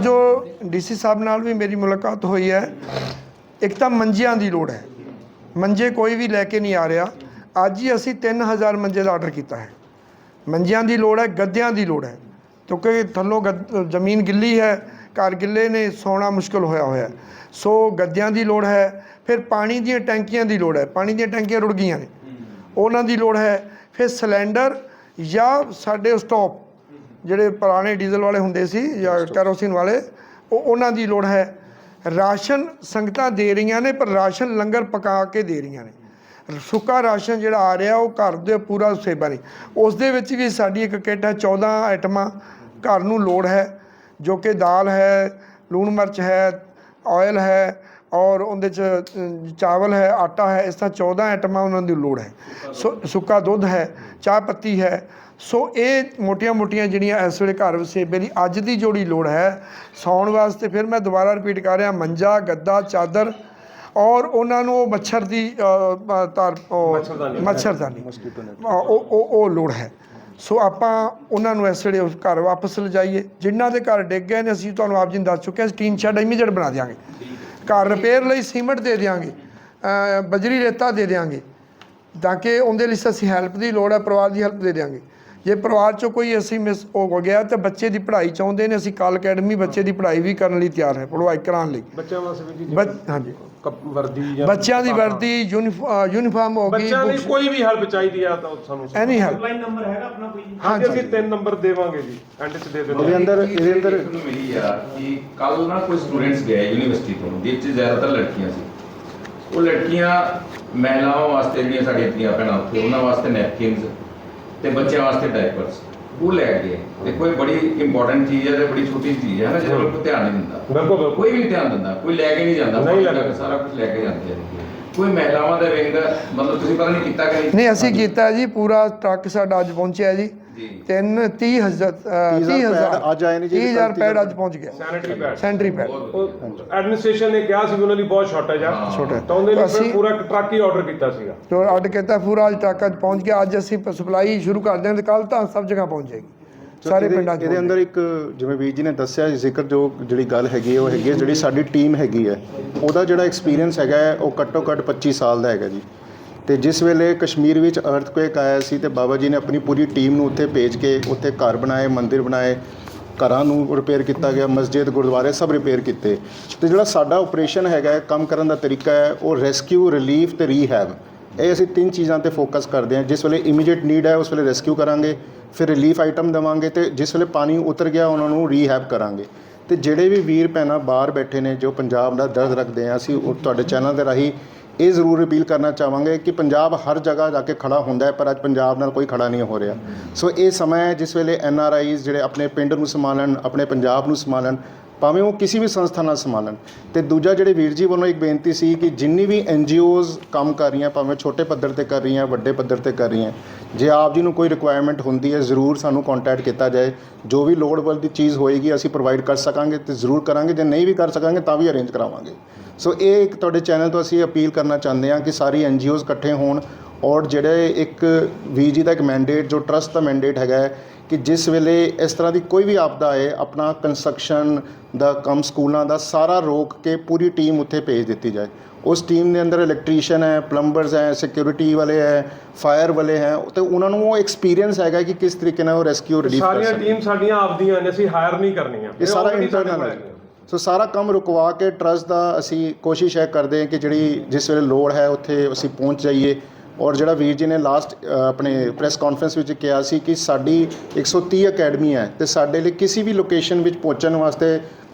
ਜੋ ਡੀਸੀ ਸਾਹਿਬ ਨਾਲ ਵੀ ਮੇਰੀ ਮੁਲਾਕਾਤ ਹੋਈ ਹੈ ਇੱਕ ਤਾਂ ਮੰਜਿਆਂ ਦੀ ਲੋੜ ਹੈ। ਮੰਜੇ ਕੋਈ ਵੀ ਲੈ ਕੇ ਨਹੀਂ ਆ ਰਿਹਾ। ਅੱਜ ਹੀ ਅਸੀਂ 3000 ਮੰਜੇ ਦਾ ਆਰਡਰ ਕੀਤਾ ਹੈ। ਮੰਜਿਆਂ ਦੀ ਲੋੜ ਹੈ ਗੱਦਿਆਂ ਦੀ ਲੋੜ ਹੈ। ਕਿਉਂਕਿ ਥੱਲੋਂ ਜ਼ਮੀਨ ਗਿੱਲੀ ਹੈ ਘਰ ਗਿੱਲੇ ਨੇ ਸੌਣਾ ਮੁਸ਼ਕਲ ਹੋਇਆ ਹੋਇਆ। ਸੋ ਗੱਦਿਆਂ ਦੀ ਲੋੜ ਹੈ ਫਿਰ ਪਾਣੀ ਦੀਆਂ ਟੈਂਕੀਆਂ ਦੀ ਲੋੜ ਹੈ। ਪਾਣੀ ਦੀਆਂ ਟੈਂਕੀਆਂ ਰੁੜ ਗਈਆਂ ਨੇ। ਉਹਨਾਂ ਦੀ ਲੋੜ ਹੈ ਫਿਰ ਸਿਲੰਡਰ ਜਾਂ ਸਾਡੇ ਸਟਾਪ ਜਿਹੜੇ ਪੁਰਾਣੇ ਡੀਜ਼ਲ ਵਾਲੇ ਹੁੰਦੇ ਸੀ ਜਾਂ ਕੈਰੋਸਿਨ ਵਾਲੇ ਉਹ ਉਹਨਾਂ ਦੀ ਲੋੜ ਹੈ। ਰਾਸ਼ਨ ਸੰਗਤਾਂ ਦੇ ਰਹੀਆਂ ਨੇ ਪਰ ਰਾਸ਼ਨ ਲੰਗਰ ਪਕਾ ਕੇ ਦੇ ਰਹੀਆਂ ਨੇ। ਸੁੱਕਾ ਰਾਸ਼ਨ ਜਿਹੜਾ ਆ ਰਿਹਾ, ਉਹ ਘਰ ਦੇ ਪੂਰਾ ਸੇਵਾ ਨਹੀਂ ਉਸ ਦੇ ਵਿੱਚ ਵੀ ਸਾਡੀ ਇੱਕ ਕਿੱਟ ਹੈ 14 ਆਈਟਮਾਂ ਘਰ ਨੂੰ ਲੋੜ ਹੈ, ਜੋ ਕਿ ਦਾਲ ਹੈ, ਲੂਣ ਮਿਰਚ ਹੈ ਆਇਲ ਹੈ ਔਰ ਉਹਦੇ ਚ ਚਾਵਲ ਹੈ, ਆਟਾ ਹੈ, ਇਸ ਤਰ੍ਹਾਂ 14 ਆਈਟਮਾਂ ਉਹਨਾਂ ਦੀ ਲੋੜ ਹੈ। ਸੋ, ਸੁੱਕਾ ਦੁੱਧ ਹੈ, ਚਾਹ ਪੱਤੀ ਹੈ। ਸੋ ਇਹ ਮੋਟੀਆਂ-ਮੋਟੀਆਂ ਜਿਹੜੀਆਂ ਇਸ ਵੇਲੇ ਘਰ ਵਸੇਬੇ ਦੀ ਅੱਜ ਦੀ ਜੋੜੀ ਲੋੜ ਹੈ। ਸੌਣ ਵਾਸਤੇ ਫਿਰ ਮੈਂ ਦੁਬਾਰਾ ਰਿਪੀਟ ਕਰ ਰਿਹਾ, ਮੰਜਾ, ਗੱਦਾ, ਚਾਦਰ ਔਰ ਉਹਨਾਂ ਨੂੰ ਉਹ ਮੱਛਰ ਦੀ ਤਾਰ ਮੱਛਰਦਾਨੀ। ਉਹ ਉਹ ਉਹ ਲੋੜ ਹੈ। ਸੋ ਆਪਾਂ ਉਹਨਾਂ ਨੂੰ ਇਸ ਵੇਲੇ ਉਸ ਘਰ ਵਾਪਸ ਲਿਜਾਈਏ। ਜਿਨ੍ਹਾਂ ਦੇ ਘਰ ਡਿੱਗ ਗਏ ਨੇ ਅਸੀਂ ਤੁਹਾਨੂੰ ਆਪ ਜੀ ਦੱਸ ਚੁੱਕੇ ਹਾਂ ਟੀਨ ਸ਼ੈਡ ਇਮੀਡੀਏਟ ਬਣਾ ਦਿਆਂਗੇ। ਘਰ ਰਿਪੇਅਰ ਲਈ ਸੀਮੈਂਟ ਦੇ ਦਿਆਂਗੇ। ਬਜਰੀ ਰੇਤਾ ਦੇ ਦਿਆਂਗੇ। ਤਾਂ ਕਿ ਉਹਦੇ ਲਈ ਅਸੀਂ ਹੈਲਪ ਦੀ ਲੋੜ ਹੈ ਪਰਿਵਾਰ ਦੀ ਹੈਲਪ ਦੇ ਦਿਆਂਗੇ। ਜੇ ਪਰਿਵਾਰ ਚੋਂ ਕੋਈ ਅਸੀਂ ਮਿਸ ਹੋ ਗਿਆ ਤਾਂ ਬੱਚੇ ਦੀ ਪੜ੍ਹਾਈ ਚਾਹੁੰਦੇ ਨੇ ਅਸੀਂ ਕਾਲ ਅਕੈਡਮੀ ਬੱਚੇ ਦੀ ਪੜ੍ਹਾਈ ਵੀ ਕਰਨ ਲਈ ਤਿਆਰ ਹੈ ਪੜ੍ਹਾਈ ਕਰਾਉਣ ਲਈ। ਬੱਚਿਆਂ ਵਾਸਤੇ ਵੀ ਜੀ ਬੱਚ- ਹਾਂਜੀ। ਕੱਪ- ਵਰਦੀ ਜਾਂ ਬੱਚਿਆਂ ਦੀ ਵਰਦੀ ਯੂਨੀਫ- ਯੂਨੀਫਾਰਮ ਹੋ ਗਈ ਬੱਚਿਆਂ ਲਈ ਕੋਈ ਵੀ ਹੈਲਪ ਚਾਹੀਦੀ ਆ ਤਾਂ ਸਾਨੂੰ ਐਨੀ ਹੈਲਪ ਹੈਲਪਲਾਈਨ ਨੰਬਰ ਹੈਗਾ ਆਪਣਾ ਕੋਈ? ਹਾਂਜੀ ਅਸੀਂ ਤਿੰਨ ਨੰਬਰ ਦੇਵਾਂਗੇ ਜੀ ਐਂਡ ਚ ਦੇ ਦਿੰਦੇ ਉਹਦੇ ਅੰਦਰ ਇਹਦੇ ਅੰਦਰ ਦੇਖਣ ਨੂੰ ਮਿਲੀ ਆ ਕਿ ਕੱਲ ਨਾ ਕੋਈ ਸਟੂਡੈਂਟਸ ਗਏ ਯੂਨੀਵਰਸਿਟੀ ਤੋਂ ਜਿਸ ਚ ਜ਼ਿਆਦਾਤਰ ਲੜਕੀਆਂ ਸੀ। ਉਹ ਲੜਕੀਆਂ ਮਹਿਲਾਵਾਂ ਵਾਸਤੇ ਜਿਹੜੀਆਂ ਸਾਡੀਆਂ ਧੀਆਂ ਭੈਣਾਂ ਉੱਥੇ ਉਹਨਾਂ ਵਾਸਤੇ ਨੈਪਕਿਨਸ ਤੇ ਬੱਚਿਆਂ ਵਾਸਤੇ ਡਾਇਪਰਸ ਉਹ ਲੈ ਗਏ ਦੇਖੋ ਇਹ ਬੜੀ ਇੰਪੋਰਟੈਂਟ ਚੀਜ਼ ਹੈ ਤੇ ਬੜੀ ਛੋਟੀ ਚੀਜ਼ ਹੈ ਨਾ ਜਿਹਦੇ ਕੋਈ ਧਿਆਨ ਨਹੀਂ ਦਿੰਦਾ। ਬਿਲਕੁਲ ਬਿਲਕੁਲ। ਕੋਈ ਵੀ ਨਹੀਂ ਧਿਆਨ ਦਿੰਦਾ ਕੋਈ ਲੈ ਕੇ ਨਹੀਂ ਜਾਂਦਾ ਨਹੀਂ ਲੈ। ਸਾਰਾ ਕੁਝ ਲੈ ਕੇ ਜਾਂਦੇ ਆ। ਕੋਈ ਮਹਿਲਾਵਾਂ ਦਾ ਵਿੰਗ ਮਤਲਬ ਤੁਸੀਂ ਪਤਾ ਨਹੀਂ ਕੀਤਾ ਕਿ ਨਹੀਂ ਅਸੀਂ ਕੀਤਾ ਜੀ ਪੂਰਾ ਟਰੱਕ ਸਾਡਾ ਅੱਜ ਪਹੁੰਚਿਆ ਜੀ। ਤਿੰਨ 30 ਹਜ਼ਾਰ 30 ਹਜ਼ਾਰ ਅੱਜ ਆਏ ਨੇ ਜੀ, 30000 ਪੈਡ ਅੱਜ ਪਹੁੰਚ ਗਿਆ sanitary pad. Sanitary pad. Administration ਨੇ ਕਿਹਾ ਸੀ ਵੀ ਉਹਨਾਂ ਲਈ ਬਹੁਤ ਸ਼ਾਰਟੇਜ ਆ ਛੋਟਾ ਤਾਂ ਉਹਦੇ ਲਈ ਫਿਰ ਅਸੀਂ ਪੂਰਾ ਇੱਕ ਟਰੱਕ ਹੀ ਆਰਡਰ ਕੀਤਾ ਸੀਗਾ। ਜੋ ਆਰਡਰ ਕੀਤਾ ਪੂਰਾ ਅੱਜ ਟਰੱਕ ਅੱਜ ਪਹੁੰਚ ਗਿਆ। ਅੱਜ ਅਸੀਂ ਸਪਲਾਈ ਸ਼ੁਰੂ ਕਰ ਦਿਆਂ ਤੇ ਕੱਲ ਤਾਂ ਸਭ ਜਗ੍ਹਾ ਪਹੁੰਚ ਜਾਏਗੀ। ਸਾਰੇ ਇਹਦੇ- ਪਿੰਡਾਂ 'ਚ ਇਹਦੇ ਪਹੁੰਚ ਅੰਦਰ ਇੱਕ ਜਿਵੇਂ ਵੀਰ ਜੀ ਨੇ ਦੱਸਿਆ ਜ਼ਿਕਰ ਜੋ ਜਿਹੜੀ ਗੱਲ ਹੈਗੀ ਹੈ ਉਹ ਹੈਗੀ ਹੈ ਜਿਹੜੀ ਸਾਡੀ ਟੀਮ ਹੈਗੀ ਹੈ ਉਹਦਾ ਜਿਹੜਾ ਐਕਸਪੀਰੀਅੰਸ ਹੈਗਾ ਹੈ, ਉਹ ਘੱਟੋ ਘੱਟ 25 ਸਾਲ ਦਾ ਹੈਗਾ ਜੀ। ਤੇ ਜਿਸ ਵੇਲੇ ਕਸ਼ਮੀਰ ਵਿੱਚ ਅਰਥਕੁਏਕ ਆਇਆ ਸੀ ਤੇ ਬਾਬਾ ਜੀ ਨੇ ਆਪਣੀ ਪੂਰੀ ਟੀਮ ਨੂੰ ਉੱਥੇ ਭੇਜ ਕੇ ਉੱਥੇ ਘਰ ਬਣਾਏ, ਮੰਦਿਰ ਬਣਾਏ, ਘਰਾਂ ਨੂੰ ਰਿਪੇਅਰ ਕੀਤਾ ਗਿਆ, ਮਸਜਿਦ, ਗੁਰਦੁਆਰੇ ਸਭ ਰਿਪੇਅਰ ਕੀਤੇ। ਤੇ ਜਿਹੜਾ ਸਾਡਾ ਆਪਰੇਸ਼ਨ ਹੈਗਾ ਕੰਮ ਕਰਨ ਦਾ ਤਰੀਕਾ ਹੈ, ਉਹ ਰੈਸਕਿਊ ਰਿਲੀਫ ਤੇ ਰੀਹੈਬ ਇਹ ਅਸੀਂ ਤਿੰਨ ਚੀਜ਼ਾਂ ਤੇ ਫੋਕਸ ਕਰਦੇ ਹਾਂ। ਜਿਸ ਵੇਲੇ ਇਮੀਡੀਏਟ ਨੀਡ ਹੈ, ਉਸ ਵੇਲੇ ਰੈਸਕਿਊ ਕਰਾਂਗੇ, ਫਿਰ ਰਿਲੀਫ ਆਈਟਮ ਦੇਵਾਂਗੇ ਤੇ ਜਿਸ ਵੇਲੇ ਪਾਣੀ ਉਤਰ ਗਿਆ, ਉਹਨਾਂ ਨੂੰ ਰੀਹੈਬ ਕਰਾਂਗੇ। ਤੇ ਜਿਹੜੇ ਵੀ ਵੀਰ ਭੈਣਾਂ ਬਾਹਰ ਬੈਠੇ ਨੇ, ਜੋ ਪੰਜਾਬ ਦਾ ਦਰਦ ਰੱਖਦੇ ਆ, ਅਸੀਂ ਉਹ ਤੁਹਾਡੇ ਚੈਨਲ ਦੇ ਰਾਹੀਂ ਇਹ ਜ਼ਰੂਰ ਅਪੀਲ ਕਰਨਾ ਚਾਹਾਂਗੇ ਕਿ ਪੰਜਾਬ ਹਰ ਜਗ੍ਹਾ ਜਾ ਕੇ ਖੜਾ ਹੁੰਦਾ ਹੈ, ਪਰ ਅੱਜ ਪੰਜਾਬ ਨਾਲ ਕੋਈ ਖੜਾ ਨਹੀਂ ਹੋ ਰਿਹਾ। ਸੋ ਇਹ ਸਮਾਂ ਹੈ ਜਿਸ ਵੇਲੇ ਐਨ ਆਰ ਆਈਜ਼ ਜਿਹੜੇ ਆਪਣੇ ਪਿੰਡ ਨੂੰ ਸੰਭਾਲਣ, ਆਪਣੇ ਪੰਜਾਬ ਨੂੰ ਸੰਭਾਲਣ ਭਾਵੇਂ ਉਹ ਕਿਸੇ ਵੀ ਸੰਸਥਾ ਨਾਲ ਸੰਭਾਲਣ। ਤੇ ਦੂਜਾ ਜਿਹੜੇ ਵੀਰ ਜੀ ਵੱਲੋਂ ਇੱਕ ਬੇਨਤੀ ਸੀ ਕਿ ਜਿੰਨੀ ਵੀ ਐਨ ਕੰਮ ਕਰ ਰਹੀਆਂ, ਭਾਵੇਂ ਛੋਟੇ ਪੱਧਰ ਤੇ ਕਰ ਰਹੀਆਂ, ਵੱਡੇ ਪੱਧਰ ਤੇ ਕਰ ਰਹੀਆਂ, ਜੇ ਆਪ ਜੀ ਨੂੰ ਕੋਈ ਰਿਕੁਆਇਰਮੈਂਟ ਹੁੰਦੀ ਹੈ, ਜ਼ਰੂਰ ਸਾਨੂੰ ਕੰਟੈਕਟ ਕੀਤਾ ਜਾਏ। ਜੋ ਵੀ ਲੋੜਵੰਦ ਦੀ ਚੀਜ਼ ਹੋਏਗੀ, ਅਸੀਂ ਪ੍ਰੋਵਾਈਡ ਕਰ ਸਕਾਂਗੇ ਤੇ ਜ਼ਰੂਰ ਕਰਾਂਗੇ। ਜੇ ਨਹੀਂ ਵੀ ਕਰ ਸਕਾਂਗੇ, ਤਾਂ ਵੀ ਅਰੇਂਜ ਕਰਾਵਾਂਗੇ। ਸੋ ਇਹ ਇੱਕ ਤੁਹਾਡੇ ਚੈਨਲ ਤੋਂ ਅਸੀਂ ਅਪੀਲ ਕਰਨਾ ਚਾਹੁੰਦੇ ਹਾਂ ਕਿ ਸਾਰੀ ਐਨ ਇਕੱਠੇ ਹੋਣ ਔਰ ਜਿਹੜੇ ਇੱਕ ਵੀ ਜੀ ਦਾ ਇੱਕ ਮੈਂਡੇਟ ਜੋ ਟਰਸਟ ਦਾ ਮੈਂਡੇਟ ਹੈਗਾ ਕਿ ਜਿਸ ਵੇਲੇ ਇਸ ਤਰ੍ਹਾਂ ਦੀ ਕੋਈ ਵੀ ਆਪਦਾ ਆਏ ਆਪਣਾ ਕੰਸਟਰਕਸ਼ਨ ਦਾ ਕੰਮ ਸਕੂਲਾਂ ਦਾ ਸਾਰਾ ਰੋਕ ਕੇ ਪੂਰੀ ਟੀਮ ਉੱਥੇ ਭੇਜ ਦਿੱਤੀ ਜਾਏ। ਉਸ ਟੀਮ ਦੇ ਅੰਦਰ ਇਲੈਕਟ੍ਰੀਸ਼ੀਅਨ ਹੈ ਪਲੰਬਰਸ ਹੈ ਸਿਕਿਉਰਿਟੀ ਵਾਲੇ ਹੈ ਫਾਇਰ ਵਾਲੇ ਹੈ ਤੇ ਉਹਨਾਂ ਨੂੰ ਉਹ ਐਕਸਪੀਰੀਅੰਸ ਹੈਗਾ ਕਿ ਕਿਸ ਤਰੀਕੇ ਨਾਲ ਉਹ ਰੈਸਕਿਊ ਰਿਲੀਫ ਕਰ ਸਾਰੀਆਂ ਸਕਦੇ ਟੀਮ ਸਾਡੀਆਂ ਆਪਦੀਆਂ ਨੇ ਅਸੀਂ ਹਾਇਰ ਨਹੀਂ ਕਰਨੀਆਂ। ਇਹ ਸਾਰਾ ਇੰਟਰਨਲ ਹੈ। ਸੋ ਸਾਰਾ ਕੰਮ ਰੁਕਵਾ ਕੇ ਟਰਸਟ ਦਾ ਅਸੀਂ ਕੋਸ਼ਿਸ਼ ਹੈ ਕਰਦੇ ਹਾਂ ਕਿ ਜਿਹੜੀ ਜਿਸ ਵੇਲੇ ਲੋੜ ਹੈ ਉੱਥੇ ਅਸੀਂ ਪਹੁੰਚ ਜਾਈਏ। ਔਰ ਜਿਹੜਾ ਵੀਰ ਜੀ ਨੇ ਲਾਸਟ ਆਪਣੇ ਪ੍ਰੈਸ ਕਾਨਫਰੰਸ ਵਿੱਚ ਕਿਹਾ ਸੀ ਕਿ ਸਾਡੀ 130 ਅਕੈਡਮੀ ਹੈ ਤੇ ਸਾਡੇ ਲਈ ਕਿਸੇ ਵੀ ਲੋਕੇਸ਼ਨ ਵਿੱਚ ਪਹੁੰਚਣ ਵਾਸਤੇ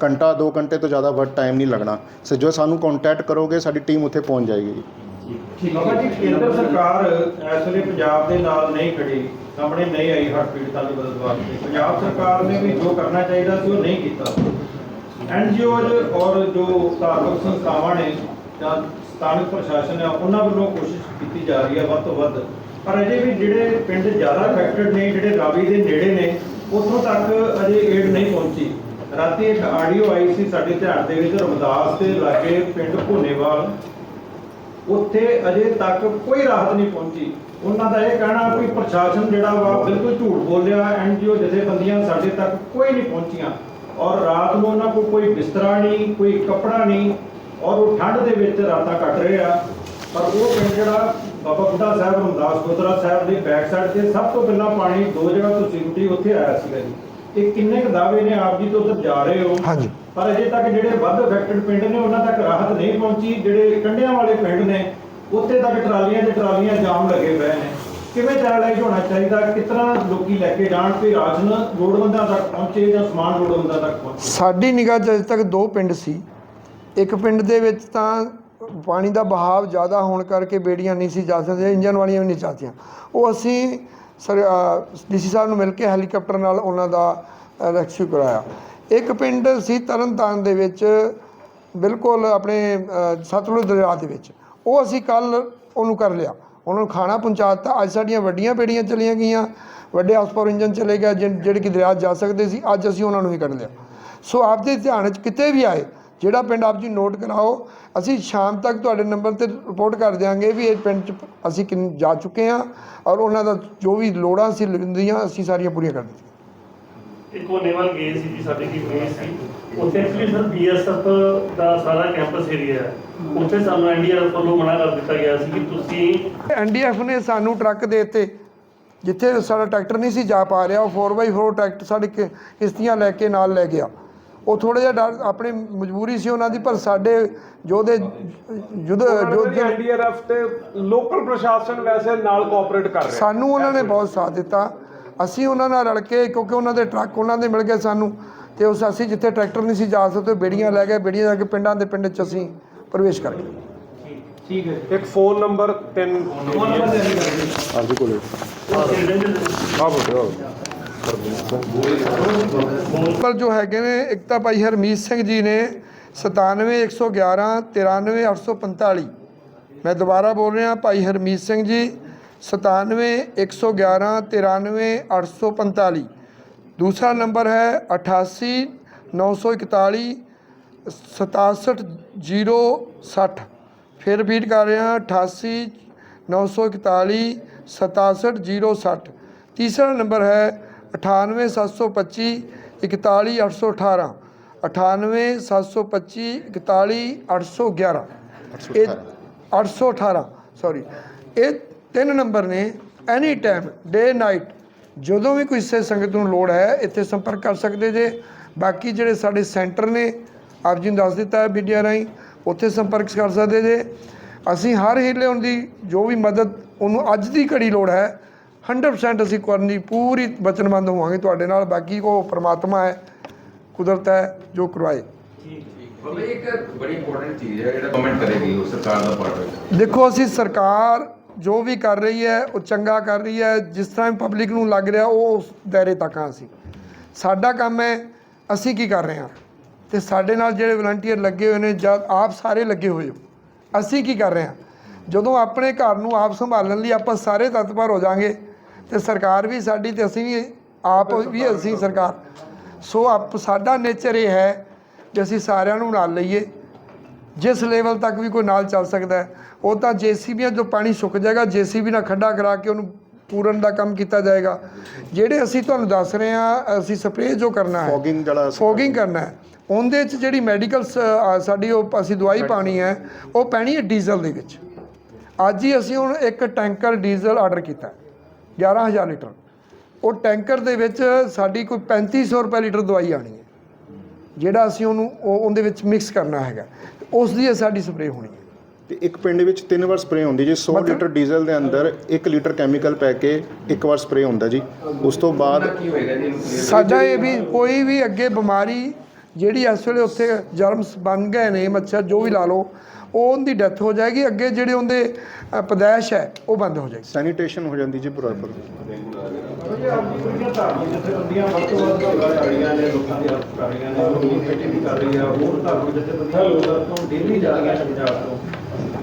ਘੰਟਾ 2 ਘੰਟੇ ਤੋਂ ਜ਼ਿਆਦਾ ਵੱਧ ਟਾਈਮ ਨਹੀਂ ਲੱਗਣਾ। ਸੋ ਜੋ ਸਾਨੂੰ ਕੰਟੈਕਟ ਕਰੋਗੇ, ਸਾਡੀ ਟੀਮ ਉੱਥੇ ਪਹੁੰਚ ਜਾਏਗੀ ਜੀ। ਬਾਬਾ ਜੀ, ਕੇਂਦਰ ਸਰਕਾਰ ਇਸ ਵੇਲੇ ਪੰਜਾਬ ਦੇ ਨਾਲ ਨਹੀਂ ਖੜੀ, ਸਾਹਮਣੇ ਨਹੀਂ ਆਈ ਹੜ੍ਹ ਪੀੜਤਾਂ ਦੀ ਮਦਦ ਵਾਸਤੇ। ਪੰਜਾਬ ਸਰਕਾਰ ਨੇ ਵੀ ਜੋ ਕਰਨਾ ਚਾਹੀਦਾ ਸੀ, ਉਹ ਨਹੀਂ ਕੀਤਾ। ਐਨਜੀਓਜ਼ ਔਰ ਜੋ ਧਾਰਮਿਕ ਸੰਸਥਾਵਾਂ ਨੇ ਜਾਂ ਸਥਾਨਕ ਪ੍ਰਸ਼ਾਸਨ ਹੈ ਉਹਨਾਂ ਵੱਲੋਂ ਕੋਸ਼ਿਸ਼ ਕੀਤੀ ਜਾ ਰਹੀ ਹੈ ਵੱਧ ਤੋਂ ਵੱਧ। ਪਰ ਅਜੇ ਵੀ ਜਿਹੜੇ ਪਿੰਡ ਜ਼ਿਆਦਾ ਅਫੈਕਟਡ ਨੇ, ਜਿਹੜੇ ਰਾਵੀ ਦੇ ਨੇੜੇ ਨੇ, ਉੱਥੋਂ ਤੱਕ ਅਜੇ ਏਡ ਨਹੀਂ ਪਹੁੰਚੀ। ਰਾਤੀ ਇੱਕ ਆਡੀਓ ਆਈ ਸੀ ਸਾਡੇ ਧਿਆਨ ਦੇ ਵਿੱਚ, ਰਮਦਾਸ ਦੇ ਲਾਗੇ ਪਿੰਡ ਭੋਨੇਵਾਲ। ਉੱਥੇ ਅਜੇ ਤੱਕ ਕੋਈ ਰਾਹਤ ਨਹੀਂ ਪਹੁੰਚੀ। ਉਹਨਾਂ ਦਾ ਇਹ ਕਹਿਣਾ ਵੀ ਪ੍ਰਸ਼ਾਸਨ ਜਿਹੜਾ ਵਾ ਬਿਲਕੁਲ ਝੂਠ ਬੋਲਿਆ ਐਨਜੀਓ ਜਥੇਬੰਦੀਆਂ ਸਾਡੇ ਤੱਕ ਕੋਈ ਨਹੀਂ ਪਹੁੰਚੀਆਂ। ਔਰ ਰਾਤ ਨੂੰ ਉਹਨਾਂ ਕੋਲ ਕੋਈ ਬਿਸਤਰਾ ਨਹੀਂ, ਕੋਈ ਕੱਪੜਾ ਨਹੀਂ ਔਰ ਉਹ ਠੰਡ ਦੇ ਵਿੱਚ ਰਾਤਾਂ ਕੱਟ ਰਹੇ ਆ। ਪਰ ਉਹ ਪਿੰਡ ਜਿਹੜਾ ਬਾਬਾ ਬੁੱਢਾ ਸਾਹਿਬ ਰਮਦਾਸ ਗੁਰਦੁਆਰਾ ਸਾਹਿਬ ਦੇ ਬੈਕ ਸਾਈਡ ਤੇ ਸਭ ਤੋਂ ਪਹਿਲਾਂ ਪਾਣੀ ਦੋ ਜਗ੍ਹਾ ਤੋਂ ਸਿਮਟੀ ਉੱਥੇ ਆਇਆ ਸੀਗਾ ਜੀ। ਇਹ ਕਿੰਨੇ ਕੁ ਦਾਅਵੇ ਨੇ ਆਪ ਜੀ ਤੋਂ ਉੱਧਰ ਜਾ ਰਹੇ ਹੋ। ਹਾਂਜੀ। ਪਰ ਅਜੇ ਤੱਕ ਜਿਹੜੇ ਵੱਧ ਅਫੈਕਟਡ ਪਿੰਡ ਨੇ ਉਹਨਾਂ ਤੱਕ ਰਾਹਤ ਨਹੀਂ ਪਹੁੰਚੀ। ਜਿਹੜੇ ਕੰਢਿਆਂ ਵਾਲੇ ਪਿੰਡ ਨੇ ਉੱਥੇ ਤੱਕ ਟਰਾਲੀਆਂ ਤੇ ਟਰਾਲੀਆਂ ਜਾਮ ਲੱਗੇ ਪਏ ਨੇ। ਕਿਵੇਂ ਚੈਨਲਾਈਜ਼ ਹੋਣਾ ਚਾਹੀਦਾ? ਕਿਤਨਾ ਲੋਕੀ ਲੈ ਕੇ ਜਾਣ ਕਿ ਰਾਸ਼ਨ ਲੋੜਵੰਦਾਂ ਤੱਕ ਪਹੁੰਚੇ ਜਾਂ ਸਮਾਨ ਲੋੜਵੰਦਾਂ ਤੱਕ ਪਹੁੰਚੇ? ਸਾਡੀ ਨਿਗਾਹ 'ਚ ਅਜੇ ਤੱਕ ਦੋ ਪਿੰਡ ਸੀ। ਇੱਕ ਪਿੰਡ ਦੇ ਵਿੱਚ ਤਾਂ ਪਾਣੀ ਦਾ ਬਹਾਵ ਜ਼ਿਆਦਾ ਹੋਣ ਕਰਕੇ ਬੇੜੀਆਂ ਨਹੀਂ ਸੀ ਜਾ ਸਕਦੀਆਂ ਇੰਜਨ ਵਾਲੀਆਂ ਵੀ ਨਹੀਂ ਚੱਲਦੀਆਂ ਉਹ ਅਸੀਂ ਸਰ ਡੀਸੀ ਸਾਹਿਬ ਨੂੰ ਮਿਲ ਕੇ ਹੈਲੀਕਾਪਟਰ ਨਾਲ ਉਹਨਾਂ ਦਾ ਰੈਸਕਿਊ ਕਰਾਇਆ। ਇੱਕ ਪਿੰਡ ਸੀ ਤਰਨਤਾਰਨ ਦੇ ਵਿੱਚ, ਬਿਲਕੁਲ ਆਪਣੇ ਸਤਲੁਜ ਦਰਿਆ ਦੇ ਵਿੱਚ। ਉਹ ਅਸੀਂ ਕੱਲ ਉਹਨੂੰ ਕਰ ਲਿਆ। ਉਹਨਾਂ ਨੂੰ ਖਾਣਾ ਪਹੁੰਚਾਤਾ। ਅੱਜ ਸਾਡੀਆਂ ਵੱਡੀਆਂ ਬੇੜੀਆਂ ਚਲੀਆਂ ਗਈਆਂ। ਵੱਡੇ ਹਾਊਸਪਾਵਰ ਇੰਜਨ ਚਲੇ ਗਿਆ ਜਿਹ- ਜਿਹੜੇ ਕਿ ਦਰਿਆ ਜਾ ਸਕਦੇ ਸੀ, ਅੱਜ ਅਸੀਂ ਉਹਨਾਂ ਨੂੰ ਵੀ ਕੱਢ ਲਿਆ। ਸੋ ਆਪਦੇ ਧਿਆਨ 'ਚ ਕਿਤੇ ਵੀ ਆਏ ਜਿਹੜਾ ਪਿੰਡ ਆਪ ਜੀ ਨੋਟ ਕਰਾਓ ਅਸੀਂ ਸ਼ਾਮ ਤੱਕ ਤੁਹਾਡੇ ਨੰਬਰ ਤੇ ਰਿਪੋਰਟ ਕਰ ਦਿਆਂਗੇ ਵੀ ਇਹ ਪਿੰਡ 'ਚ ਅਸੀਂ ਕਿੰਨ ਜਾ ਚੁੱਕੇ ਹਾਂ ਔਰ ਉਹਨਾਂ ਦਾ ਜੋ ਵੀ ਲੋੜਾਂ ਸੀ ਹੁੰਦੀਆਂ ਅਸੀਂ ਸਾਰੀਆਂ ਪੂਰੀਆਂ ਕਰ ਦਿੱਤੀਆਂ। ਇੱਕ ਉਹ ਨੇਵਲ ਗਏ ਸੀ ਜੀ ਸਾਡੇ ਕੀ ਗਏ ਸੀ। ਉੱਥੇ ਐਕਚੁਅਲੀ ਸਰ ਬੀਐਸਐਫ ਦਾ ਸਾਰਾ ਕੈਂਪਸ ਏਰੀਆ ਹੈ। ਉੱਥੇ ਸਾਨੂੰ ਐਨਡੀਆਰਐਫ ਵੱਲੋਂ ਮਨਾ ਕਰ ਦਿੱਤਾ ਗਿਆ ਸੀ ਕਿ ਤੁਸੀਂ ਐਨਡੀਐਫ ਨੇ ਸਾਨੂੰ ਟਰੱਕ ਦੇ ਦਿੱਤੇ ਜਿੱਥੇ ਸਾਡਾ ਟਰੈਕਟਰ ਨਹੀਂ ਸੀ ਜਾ ਪਾ ਰਿਹਾ ਉਹ 4x4 ਟਰੈਕਟਰ ਸਾਡੇ ਕਿਸ਼ਤੀਆਂ ਲੈ ਕੇ ਨਾਲ ਲੈ ਗਿਆ। ਉਹ ਥੋੜਾ ਜਿਹਾ ਡਰ ਆਪਣੀ ਮਜਬੂਰੀ ਸੀ ਉਹਨਾਂ ਦੀ ਪਰ ਸਾਡੇ ਯੋਧੇ ਯੁੱਧ ਯੋਧੇ ਐਨਡੀਆਰਐਫ ਤੇ ਲੋਕਲ ਪ੍ਰਸ਼ਾਸਨ ਵੈਸੇ ਨਾਲ ਕੋਆਪਰੇਟ ਕਰ ਰਿਹਾ। ਸਾਨੂੰ ਉਹਨਾਂ ਨੇ ਬਹੁਤ ਸਾਥ ਦਿੱਤਾ। ਅਸੀਂ ਉਹਨਾਂ ਨਾਲ ਰਲ ਕੇ ਕਿਉਂਕਿ ਉਹਨਾਂ ਦੇ ਟਰੱਕ ਉਹਨਾਂ ਦੇ ਮਿਲ ਗਏ ਸਾਨੂੰ ਤੇ ਉਸ ਅਸੀਂ ਜਿੱਥੇ ਟਰੈਕਟਰ ਨਹੀਂ ਸੀ ਜਾ ਸਕਦੇ ਬੇੜੀਆਂ ਲੈ ਗਏ ਬੇੜੀਆਂ ਜਾ ਕੇ ਪਿੰਡਾਂ ਦੇ ਪਿੰਡ 'ਚ ਅਸੀਂ ਪ੍ਰਵੇਸ਼ ਕਰ ਗਏ। ਇੱਕ ਫੋਨ ਨੰਬਰ 3 ਹਾਂਜੀ ਕੋਲੇ। ਆ ਬੋਲੋ ਪਰ ਜੋ ਹੈਗੇ ਨੇ, ਇੱਕ ਤਾਂ ਭਾਈ ਹਰਮੀਤ ਸਿੰਘ ਜੀ ਨੇ 97111 93845 ਮੈਂ ਦੁਬਾਰਾ ਬੋਲ ਰਿਹਾ, ਭਾਈ ਹਰਮੀਤ ਸਿੰਘ ਜੀ 97111 93845 ਦੂਸਰਾ ਨੰਬਰ ਹੈ 88 941 67060 ਫਿਰ ਰਿਪੀਟ ਕਰ ਰਿਹਾ 88 941 67060 ਤੀਸਰਾ ਨੰਬਰ ਹੈ 98725 41818 98725 41811 ਇਹ 818 ਸੌਰੀ ਇਹ ਤਿੰਨ ਨੰਬਰ ਨੇ ਐਨੀ ਟਾਈਮ ਡੇ ਨਾਈਟ ਜਦੋਂ ਵੀ ਕੋਈ ਸੇ ਸੰਗਤ ਨੂੰ ਲੋੜ ਹੈ ਇੱਥੇ ਸੰਪਰਕ ਕਰ ਸਕਦੇ ਜੇ। ਬਾਕੀ ਜਿਹੜੇ ਸਾਡੇ ਸੈਂਟਰ ਨੇ ਆਪ ਜੀ ਨੂੰ ਦੱਸ ਦਿੱਤਾ ਹੈ ਮੀਡੀਆ ਰਾਹੀਂ ਉੱਥੇ ਸੰਪਰਕ ਕਰ ਸਕਦੇ ਜੇ। ਅਸੀਂ ਹਰ ਹੀਲੇ ਦੀ ਜੋ ਵੀ ਮਦਦ ਉਹਨੂੰ ਅੱਜ ਦੀ ਘੜੀ ਲੋੜ ਹੈ 100% ਅਸੀਂ ਕਰਨ ਪੂਰੀ ਵਚਨਬੰਦ ਹੋਵਾਂਗੇ ਤੁਹਾਡੇ ਨਾਲ ਬਾਕੀ ਕੋ ਪ੍ਰਮਾਤਮਾ ਹੈ ਕੁਦਰਤ ਹੈ ਜੋ ਕਰਵਾਏ। ਬਾਬਾ ਜੀ, ਇੱਕ ਬੜੀ ਇੰਪੋਰਟੈਂਟ ਚੀਜ਼ ਹੈ ਜਿਹੜਾ ਕਮੈਂਟ ਕਰੇਗੀ ਉਹ ਸਰਕਾਰ ਦਾ ਪਾਰਟ ਹੈ ਦੇਖੋ ਅਸੀਂ ਸਰਕਾਰ ਜੋ ਵੀ ਕਰ ਰਹੀ ਹੈ ਉਹ ਚੰਗਾ ਕਰ ਰਹੀ ਹੈ ਜਿਸ ਤਰ੍ਹਾਂ ਪਬਲਿਕ ਨੂੰ ਲੱਗ ਰਿਹਾ ਉਹ ਉਸ ਦਾਇਰੇ ਤੱਕ ਹਾਂ ਅਸੀਂ। ਸਾਡਾ ਕੰਮ ਹੈ ਅਸੀਂ ਕੀ ਕਰ ਰਹੇ ਹਾਂ? ਤੇ ਸਾਡੇ ਨਾਲ ਜਿਹੜੇ ਵਲੰਟੀਅਰ ਲੱਗੇ ਹੋਏ ਨੇ ਜਦ ਆਪ ਸਾਰੇ ਲੱਗੇ ਹੋਏ ਹੋ ਅਸੀਂ ਕੀ ਕਰ ਰਹੇ ਹਾਂ? ਜਦੋਂ ਆਪਣੇ ਘਰ ਨੂੰ ਆਪ ਸੰਭਾਲਣ ਲਈ ਆਪਾਂ ਸਾਰੇ ਤਤਪਰ ਹੋ ਜਾਾਂਗੇ ਤੇ ਸਰਕਾਰ ਵੀ ਸਾਡੀ ਤੇ ਅਸੀਂ ਵੀ ਆਪ ਵੀ ਅਸੀਂ ਸਰਕਾਰ। ਸੋ ਆਪ ਸਾਡਾ ਨੇਚਰ ਇਹ ਹੈ ਕਿ ਅਸੀਂ ਸਾਰਿਆਂ ਨੂੰ ਨਾਲ ਲਈਏ। ਜਿਸ ਲੈਵਲ ਤੱਕ ਵੀ ਕੋਈ ਨਾਲ ਚੱਲ ਸਕਦਾ ਉਹ ਤਾਂ ਜੀਸੀਬੀਆਂ ਜੋ ਪਾਣੀ ਸੁੱਕ ਜਾਏਗਾ ਜੀਸੀਬੀ ਨਾਲ ਖੱਡਾ ਕਰਾ ਕੇ ਉਹਨੂੰ ਪੂਰਨ ਦਾ ਕੰਮ ਕੀਤਾ ਜਾਏਗਾ। ਜਿਹੜੇ ਅਸੀਂ ਤੁਹਾਨੂੰ ਦੱਸ ਰਹੇ ਹਾਂ ਅਸੀਂ ਸਪਰੇਅ ਜੋ ਕਰਨਾ ਹੈ ਫੋਗਿੰਗ ਜਿਹੜਾ ਫੋਗਿੰਗ ਕਰਨਾ ਹੈ ਉਹਦੇ 'ਚ ਜਿਹੜੀ ਮੈਡੀਕਲ ਸਾਡੀ ਉਹ ਅਸੀਂ ਦਵਾਈ ਪਾਣੀ ਹੈ ਉਹ ਪੈਣੀ ਹੈ ਡੀਜ਼ਲ ਦੇ ਵਿੱਚ। ਅੱਜ ਹੀ ਅਸੀਂ ਹੁਣ ਇੱਕ ਟੈਂਕਰ ਡੀਜ਼ਲ ਆਰਡਰ ਕੀਤਾ। 11000 ਲੀਟਰ। ਉਹ ਟੈਂਕਰ ਦੇ ਵਿੱਚ ਸਾਡੀ ਕੋਈ 3500 ਰੁਪਏ ਲੀਟਰ ਦਵਾਈ ਆਣੀ ਹੈ। ਜਿਹੜਾ ਅਸੀਂ ਉਹਨੂੰ ਉਹ- ਉਹਦੇ ਵਿੱਚ ਮਿਕਸ ਕਰਨਾ ਹੈਗਾ। ਉਸ ਦੀ ਸਾਡੀ ਸਪਰੇਅ ਹੋਣੀ ਹੈ। ਤੇ ਇੱਕ ਪਿੰਡ ਵਿੱਚ ਤਿੰਨ ਵਾਰ ਸਪਰੇਅ ਹੁੰਦੀ ਜੀ। 100 ਮਤਲਬ? ਲੀਟਰ ਡੀਜ਼ਲ ਦੇ ਅੰਦਰ 1 ਲੀਟਰ ਕੈਮੀਕਲ ਪੈ ਕੇ ਇੱਕ ਵਾਰ ਸਪਰੇਅ ਹੁੰਦਾ ਜੀ। ਉਸ ਤੋਂ ਬਾਅਦ ਸਾਡਾ ਇਹ ਵੀ ਕੋਈ ਵੀ ਅੱਗੇ ਬਿਮਾਰੀ ਜਿਹੜੀ ਇਸ ਵੇਲੇ ਉੱਥੇ ਜਰਮਸ ਬਣ ਗਏ ਨੇ ਮੱਛਰ ਜੋ ਵੀ ਲਾ ਲਓ ਉਹ ਉਹਦੀ ਡੈਥ ਹੋ ਜਾਏਗੀ ਅੱਗੇ ਜਿਹੜੇ ਉਹਦੇ ਪਦਾਇਸ਼ ਹੈ ਉਹ ਬੰਦ ਹੋ ਜਾਏਗੀ। ਸੈਨੀਟੇਸ਼ਨ ਹੋ ਜਾਂਦੀ ਜੀ ਪ੍ਰੋਪਰ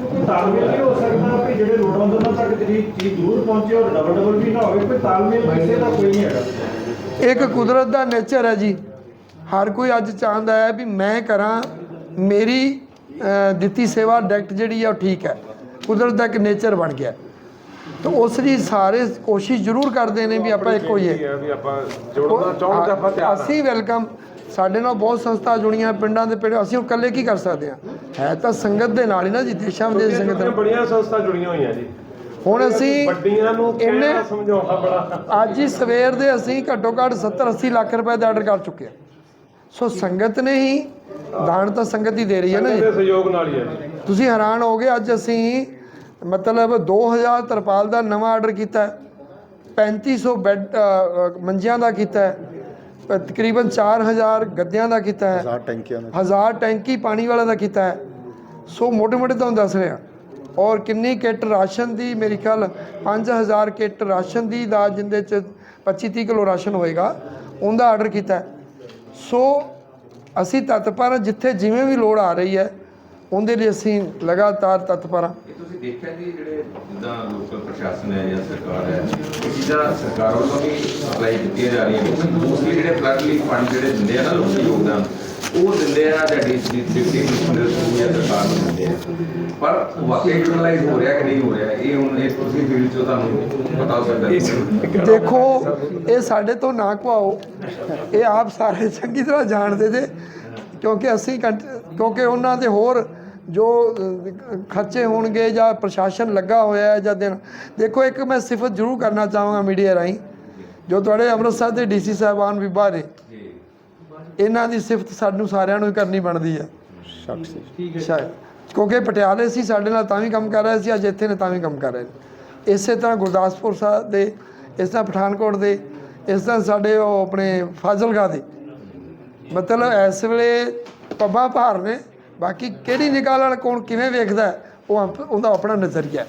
ਵੀ ਤਾਲਮੇਲ ਇਹ ਹੋ ਸਕਦਾ ਕਿ ਜਿਹੜੇ ਲੋੜਵੰਦ ਉਹਨਾਂ ਤੱਕ ਜਿਹੜੀ ਚੀਜ਼ ਜ਼ਰੂਰ ਪਹੁੰਚੇ ਔਰ ਡਬਲ ਡਬਲ ਵੀ ਨਾ ਹੋਵੇ ਕੋਈ ਤਾਲਮੇਲ ਕਿਸੇ ਦਾ ਕੋਈ ਨਹੀਂ ਹੈਗਾ ਇੱਕ ਕੁਦਰਤ ਦਾ ਨੇਚਰ ਹੈ ਜੀ। ਹਰ ਕੋਈ ਅੱਜ ਚਾਹੁੰਦਾ ਹੈ ਵੀ ਮੈਂ ਕਰਾਂ ਮੇਰੀ ਦਿੱਤੀ ਸੇਵਾ ਡਾਇਰੈਕਟ ਜਿਹੜੀ ਆ ਉਹ ਠੀਕ ਹੈ। ਕੁਦਰਤ ਦਾ ਇੱਕ ਨੇਚਰ ਬਣ ਗਿਆ। ਤਾਂ ਉਸ ਦੀ ਸਾਰੇ ਕੋਸ਼ਿਸ਼ ਜ਼ਰੂਰ ਕਰਦੇ ਨੇ ਵੀ ਆਪਾਂ ਇੱਕ ਹੋਈਏ ਹੈ ਵੀ ਆਪਾਂ ਜੁੜਨਾ ਚਾਹੁੰਦੇ ਆਪਾਂ ਤਿਆਰ। ਅਸੀਂ ਵੈਲਕਮ ਸਾਡੇ ਨਾਲ ਬਹੁਤ ਸੰਸਥਾ ਜੁੜੀਆਂ ਪਿੰਡਾਂ ਦੇ ਪਿੰਡ ਅਸੀਂ ਉਹ ਇਕੱਲੇ ਕੀ ਕਰ ਸਕਦੇ ਹਾਂ? ਹੈ ਤਾਂ ਸੰਗਤ ਦੇ ਨਾਲ ਹੀ ਨਾ ਜੀ ਦੇਸ਼ਾਂ ਵਿਦੇਸ਼ ਸੰਗਤ ਨਾਲ। ਬੜੀਆਂ ਸੰਸਥਾ ਜੁੜੀਆਂ ਹੋਈਆਂ ਜੀ। ਹੁਣ ਅਸੀਂ ਵੱਡੀਆਂ ਨੂੰ ਕਹਿਣਾ ਸਮਝਾਉਣਾ ਬੜਾ। ਅੱਜ ਹੀ ਸਵੇਰ ਦੇ ਅਸੀਂ ਘੱਟੋ ਘੱਟ 70 80 ਲੱਖ ਰੁਪਏ ਦਾ ਆਰਡਰ ਕਰ ਚੁੱਕੇ ਹਾਂ। ਸੋ ਸੰਗਤ ਨੇ ਹੀ ਦਾਨ ਤਾਂ ਸੰਗਤ ਹੀ ਦੇ ਰਹੀ ਹੈ ਨਾ ਦੇ ਜੀ ਸਹਿਯੋਗ ਨਾਲ ਹੀ ਹੈ ਜੀ। ਤੁਸੀਂ ਹੈਰਾਨ ਹੋਗੇ ਅੱਜ ਅਸੀਂ ਮਤਲਬ 2000 ਤਰਪਾਲ ਦਾ ਨਵਾਂ ਆਰਡਰ ਕੀਤਾ ਹੈ 3500 ਬੈੱਡ ਮੰਜਿਆਂ ਦਾ ਕੀਤਾ ਹੈ ਤਕਰੀਬਨ 4000 ਗੱਦਿਆਂ ਦਾ ਕੀਤਾ ਹੈ ਹਜ਼ਾਰ ਟੈਂਕੀਆਂ ਦਾ। ਹਜ਼ਾਰ ਟੈਂਕੀ ਪਾਣੀ ਵਾਲਾ ਦਾ ਕੀਤਾ ਹੈ। ਸੋ ਮੋਟੇ ਮੋਟੇ ਤੁਹਾਨੂੰ ਦੱਸ ਰਿਹਾ। ਔਰ ਕਿੰਨੀ ਕਿੱਟ ਰਾਸ਼ਨ ਦੀ ਮੇਰੀ ਖਿਆਲ 5000 ਕਿੱਟ ਰਾਸ਼ਨ ਦੀ ਦਾ ਜਿੰਦੇ ਚ 25 30 ਕਿਲੋ ਰਾਸ਼ਨ ਹੋਏਗਾ ਉਹਦਾ ਆਰਡਰ ਕੀਤਾ ਹੈ। ਸੋ ਅਸੀਂ ਤਤਪਰ ਹਾਂ, ਜਿੱਥੇ ਜਿਵੇਂ ਵੀ ਲੋੜ ਆ ਰਹੀ ਹੈ ਉਹਦੇ ਲਈ ਅਸੀਂ ਲਗਾਤਾਰ ਤਤਪਰ ਹਾਂ ਇਹ ਤੁਸੀਂ ਦੇਖਿਆ ਜੀ ਜਿਹੜੇ ਜਿੱਦਾਂ ਲੋਕਲ ਪ੍ਰਸ਼ਾਸਨ ਹੈ ਜਾਂ ਸਰਕਾਰ ਹੈ ਇਹ ਚੀਜ਼ਾਂ ਸਰਕਾਰ ਵੱਲੋਂ ਵੀ ਅਪਲਾਈ ਕੀਤੀਆਂ ਜਾ ਰਹੀਆਂ ਨੇ। ਮੋਸਟਲੀ ਜਿਹੜੇ ਫਲੱਡ ਲਈ ਫੰਡ ਜਿਹੜੇ ਦਿੰਦੇ ਆ ਨਾ ਲੋਕੀ ਯੋਗਦਾਨ ਉਹ ਦਿੰਦੇ ਆ ਜਾਂ ਡੀਸੀ ਡਿਪਟੀ ਕਮਿਸ਼ਨਰ ਸਕੂਲ ਜਾਂ ਸਰਕਾਰ ਨੂੰ ਦਿੰਦੇ ਆ। ਪਰ ਵਾਕਈ ਯੂਟਿਲਾਈਜ਼ ਹੋ ਰਿਹਾ ਕਿ ਨਹੀਂ ਹੋ ਰਿਹਾ ਇਹ ਹੁਣ ਇਹ ਤੁਸੀਂ ਫੀਲਡ ਚੋਂ ਤੁਹਾਨੂੰ ਪਤਾ ਹੋ ਸਕਦਾ ਹੈ ਦੇਖੋ ਇਹ ਸਾਡੇ ਤੋਂ ਨਾ ਕਵਾਓ ਇਹ ਆਪ ਸਾਰੇ ਚੰਗੀ ਤਰ੍ਹਾਂ ਜਾਣਦੇ ਜੇ ਕਿਉਂਕਿ ਅਸੀਂ ਕਿਉਂਕਿ ਉਹਨਾਂ ਦੇ ਹੋਰ ਜੋ ਖਰਚੇ ਹੋਣਗੇ ਜਾਂ ਪ੍ਰਸ਼ਾਸਨ ਲੱਗਾ ਹੋਇਆ ਹੈ ਜਾਂ ਦਿਨ ਦੇਖੋ ਇੱਕ ਮੈਂ ਸਿਫਤ ਜ਼ਰੂਰ ਕਰਨਾ ਚਾਹਾਂਗਾ ਮੀਡੀਆ ਰਾਹੀਂ ਜੋ ਤੁਹਾਡੇ ਅੰਮ੍ਰਿਤਸਰ ਦੇ ਡੀਸੀ ਸਾਹਿਬਾਨ ਵੀ ਜੀ ਇਹਨਾਂ ਦੀ ਸਿਫਤ ਸਾਨੂੰ ਸਾਰਿਆਂ ਨੂੰ ਹੀ ਕਰਨੀ ਬਣਦੀ ਹੈ। ਸ਼ਾਇਦ। ਕਿਉਂਕਿ ਪਟਿਆਲੇ ਸੀ ਸਾਡੇ ਨਾਲ ਤਾਂ ਵੀ ਕੰਮ ਕਰ ਰਹੇ ਸੀ ਅੱਜ ਇੱਥੇ ਨੇ ਤਾਂ ਵੀ ਕੰਮ ਕਰ ਰਹੇ ਨੇ। ਇਸੇ ਤਰ੍ਹਾਂ ਗੁਰਦਾਸਪੁਰ ਸਾਹਿਬ ਦੇ ਇਸ ਤਰ੍ਹਾਂ ਪਠਾਨਕੋਟ ਦੇ ਇਸ ਤਰ੍ਹਾਂ ਸਾਡੇ ਉਹ ਆਪਣੇ ਫਾਜ਼ਿਲਕਾ ਦੇ। ਮਤਲਬ ਇਸ ਵੇਲੇ ਪੱਬਾਂ ਭਾਰ ਨੇ ਬਾਕੀ ਕਿਹੜੀ ਨਿਗਾਹ ਨਾਲ ਕੌਣ ਕਿਵੇਂ ਵੇਖਦਾ ਹੈ, ਉਹ ਆਪ- ਉਹਦਾ ਆਪਣਾ ਨਜ਼ਰੀਆ ਹੈ।